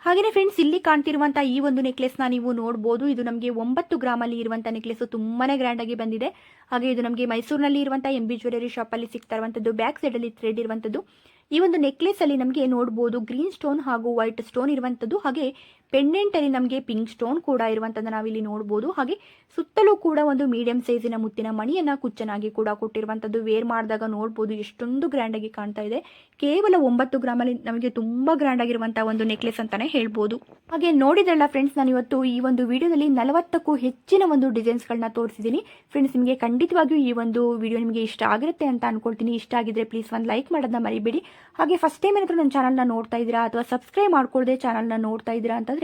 ಹಾಗೆಯೇ ಫ್ರೆಂಡ್ಸ್ ಇಲ್ಲಿ ಕಾಣ್ತಿರುವಂತಹ ಈ ಒಂದು ನೆಕ್ಲೆಸ್ನ ನೀವು ನೋಡಬಹುದು ಇದು ನಮಗೆ ಒಂಬತ್ತು ಗ್ರಾಮಲ್ಲಿ ಇರುವಂತಹ ನೆಕ್ಲೆಸ್ ತುಂಬಾ ಗ್ರ್ಯಾಂಡಾಗಿ ಬಂದಿದೆ. ಹಾಗೆ ಇದು ನಮಗೆ ಮೈಸೂರಿನಲ್ಲಿ ಇರುವಂತಹ ಎಂ ಬಿ ಜ್ಯುವೆಲರಿ ಶಾಪಲ್ಲಿ ಸಿಗ್ತಾ ಇರುವಂಥದ್ದು ಬ್ಯಾಕ್ ಅಲ್ಲಿ ಥ್ರೆಡ್ ಇರುವಂಥದ್ದು ಈ ಒಂದು ನೆಕ್ಲೆಸ್ ಅಲ್ಲಿ ನಮಗೆ ನೋಡಬಹುದು ಗ್ರೀನ್ ಸ್ಟೋನ್ ಹಾಗೂ ವೈಟ್ ಸ್ಟೋನ್ ಇರುವಂತದ್ದು. ಹಾಗೆ ಪೆಂಡೆಂಟಲ್ಲಿ ನಮಗೆ ಪಿಂಕ್ ಸ್ಟೋನ್ ಕೂಡ ಇರುವಂಥದ್ದು ನಾವಿಲ್ಲಿ ನೋಡ್ಬೋದು. ಹಾಗೆ ಸುತ್ತಲೂ ಕೂಡ ಒಂದು ಮೀಡಿಯಂ ಸೈಜಿನ ಮುತ್ತಿನ ಮಣಿಯನ್ನು ಕುಚ್ಚನಾಗಿ ಕೂಡ ಕೊಟ್ಟಿರುವಂಥದ್ದು ವೇರ್ ಮಾಡಿದಾಗ ನೋಡ್ಬೋದು ಎಷ್ಟೊಂದು ಗ್ರ್ಯಾಂಡಾಗಿ ಕಾಣ್ತಾ ಇದೆ. ಕೇವಲ ಒಂಬತ್ತು ಗ್ರಾಮಲ್ಲಿ ನಮಗೆ ತುಂಬ ಗ್ರ್ಯಾಂಡ್ ಆಗಿರುವಂಥ ಒಂದು ನೆಕ್ಲೆಸ್ ಅಂತಾನೆ ಹೇಳ್ಬೋದು. ಹಾಗೆ ನೋಡಿದ್ರಲ್ಲ ಫ್ರೆಂಡ್ಸ್ ನಾನು ಇವತ್ತು ಈ ಒಂದು ವಿಡಿಯೋದಲ್ಲಿ ನಲವತ್ತಕ್ಕೂ ಹೆಚ್ಚಿನ ಒಂದು ಡಿಸೈನ್ಸ್ಗಳನ್ನ ತೋರಿಸಿದ್ದೀನಿ. ಫ್ರೆಂಡ್ಸ್ ನಿಮಗೆ ಖಂಡಿತವಾಗಿಯೂ ಈ ಒಂದು ವಿಡಿಯೋ ನಿಮಗೆ ಇಷ್ಟ ಆಗಿರುತ್ತೆ ಅಂತ ಅನ್ಕೊಳ್ತೀನಿ. ಇಷ್ಟ ಆಗಿದ್ರೆ ಪ್ಲೀಸ್ ಒಂದು ಲೈಕ್ ಮಾಡೋದನ್ನ ಮರಿಬೇಡಿ. ಹಾಗೆ ಫಸ್ಟ್ ಟೈಮ್ ಏನಾದರೂ ನನ್ನ ಚಾನಲ್ನ ನೋಡ್ತಾ ಇದ್ದೀರಾ ಅಥವಾ ಸಬ್ಸ್ಕ್ರೈಬ್ ಮಾಡ್ಕೊಳ್ಳದೆ ಚಾನಲ್ನ ನೋಡ್ತಾ ಇದ್ದೀರಾ ಅಂತಂದರೆ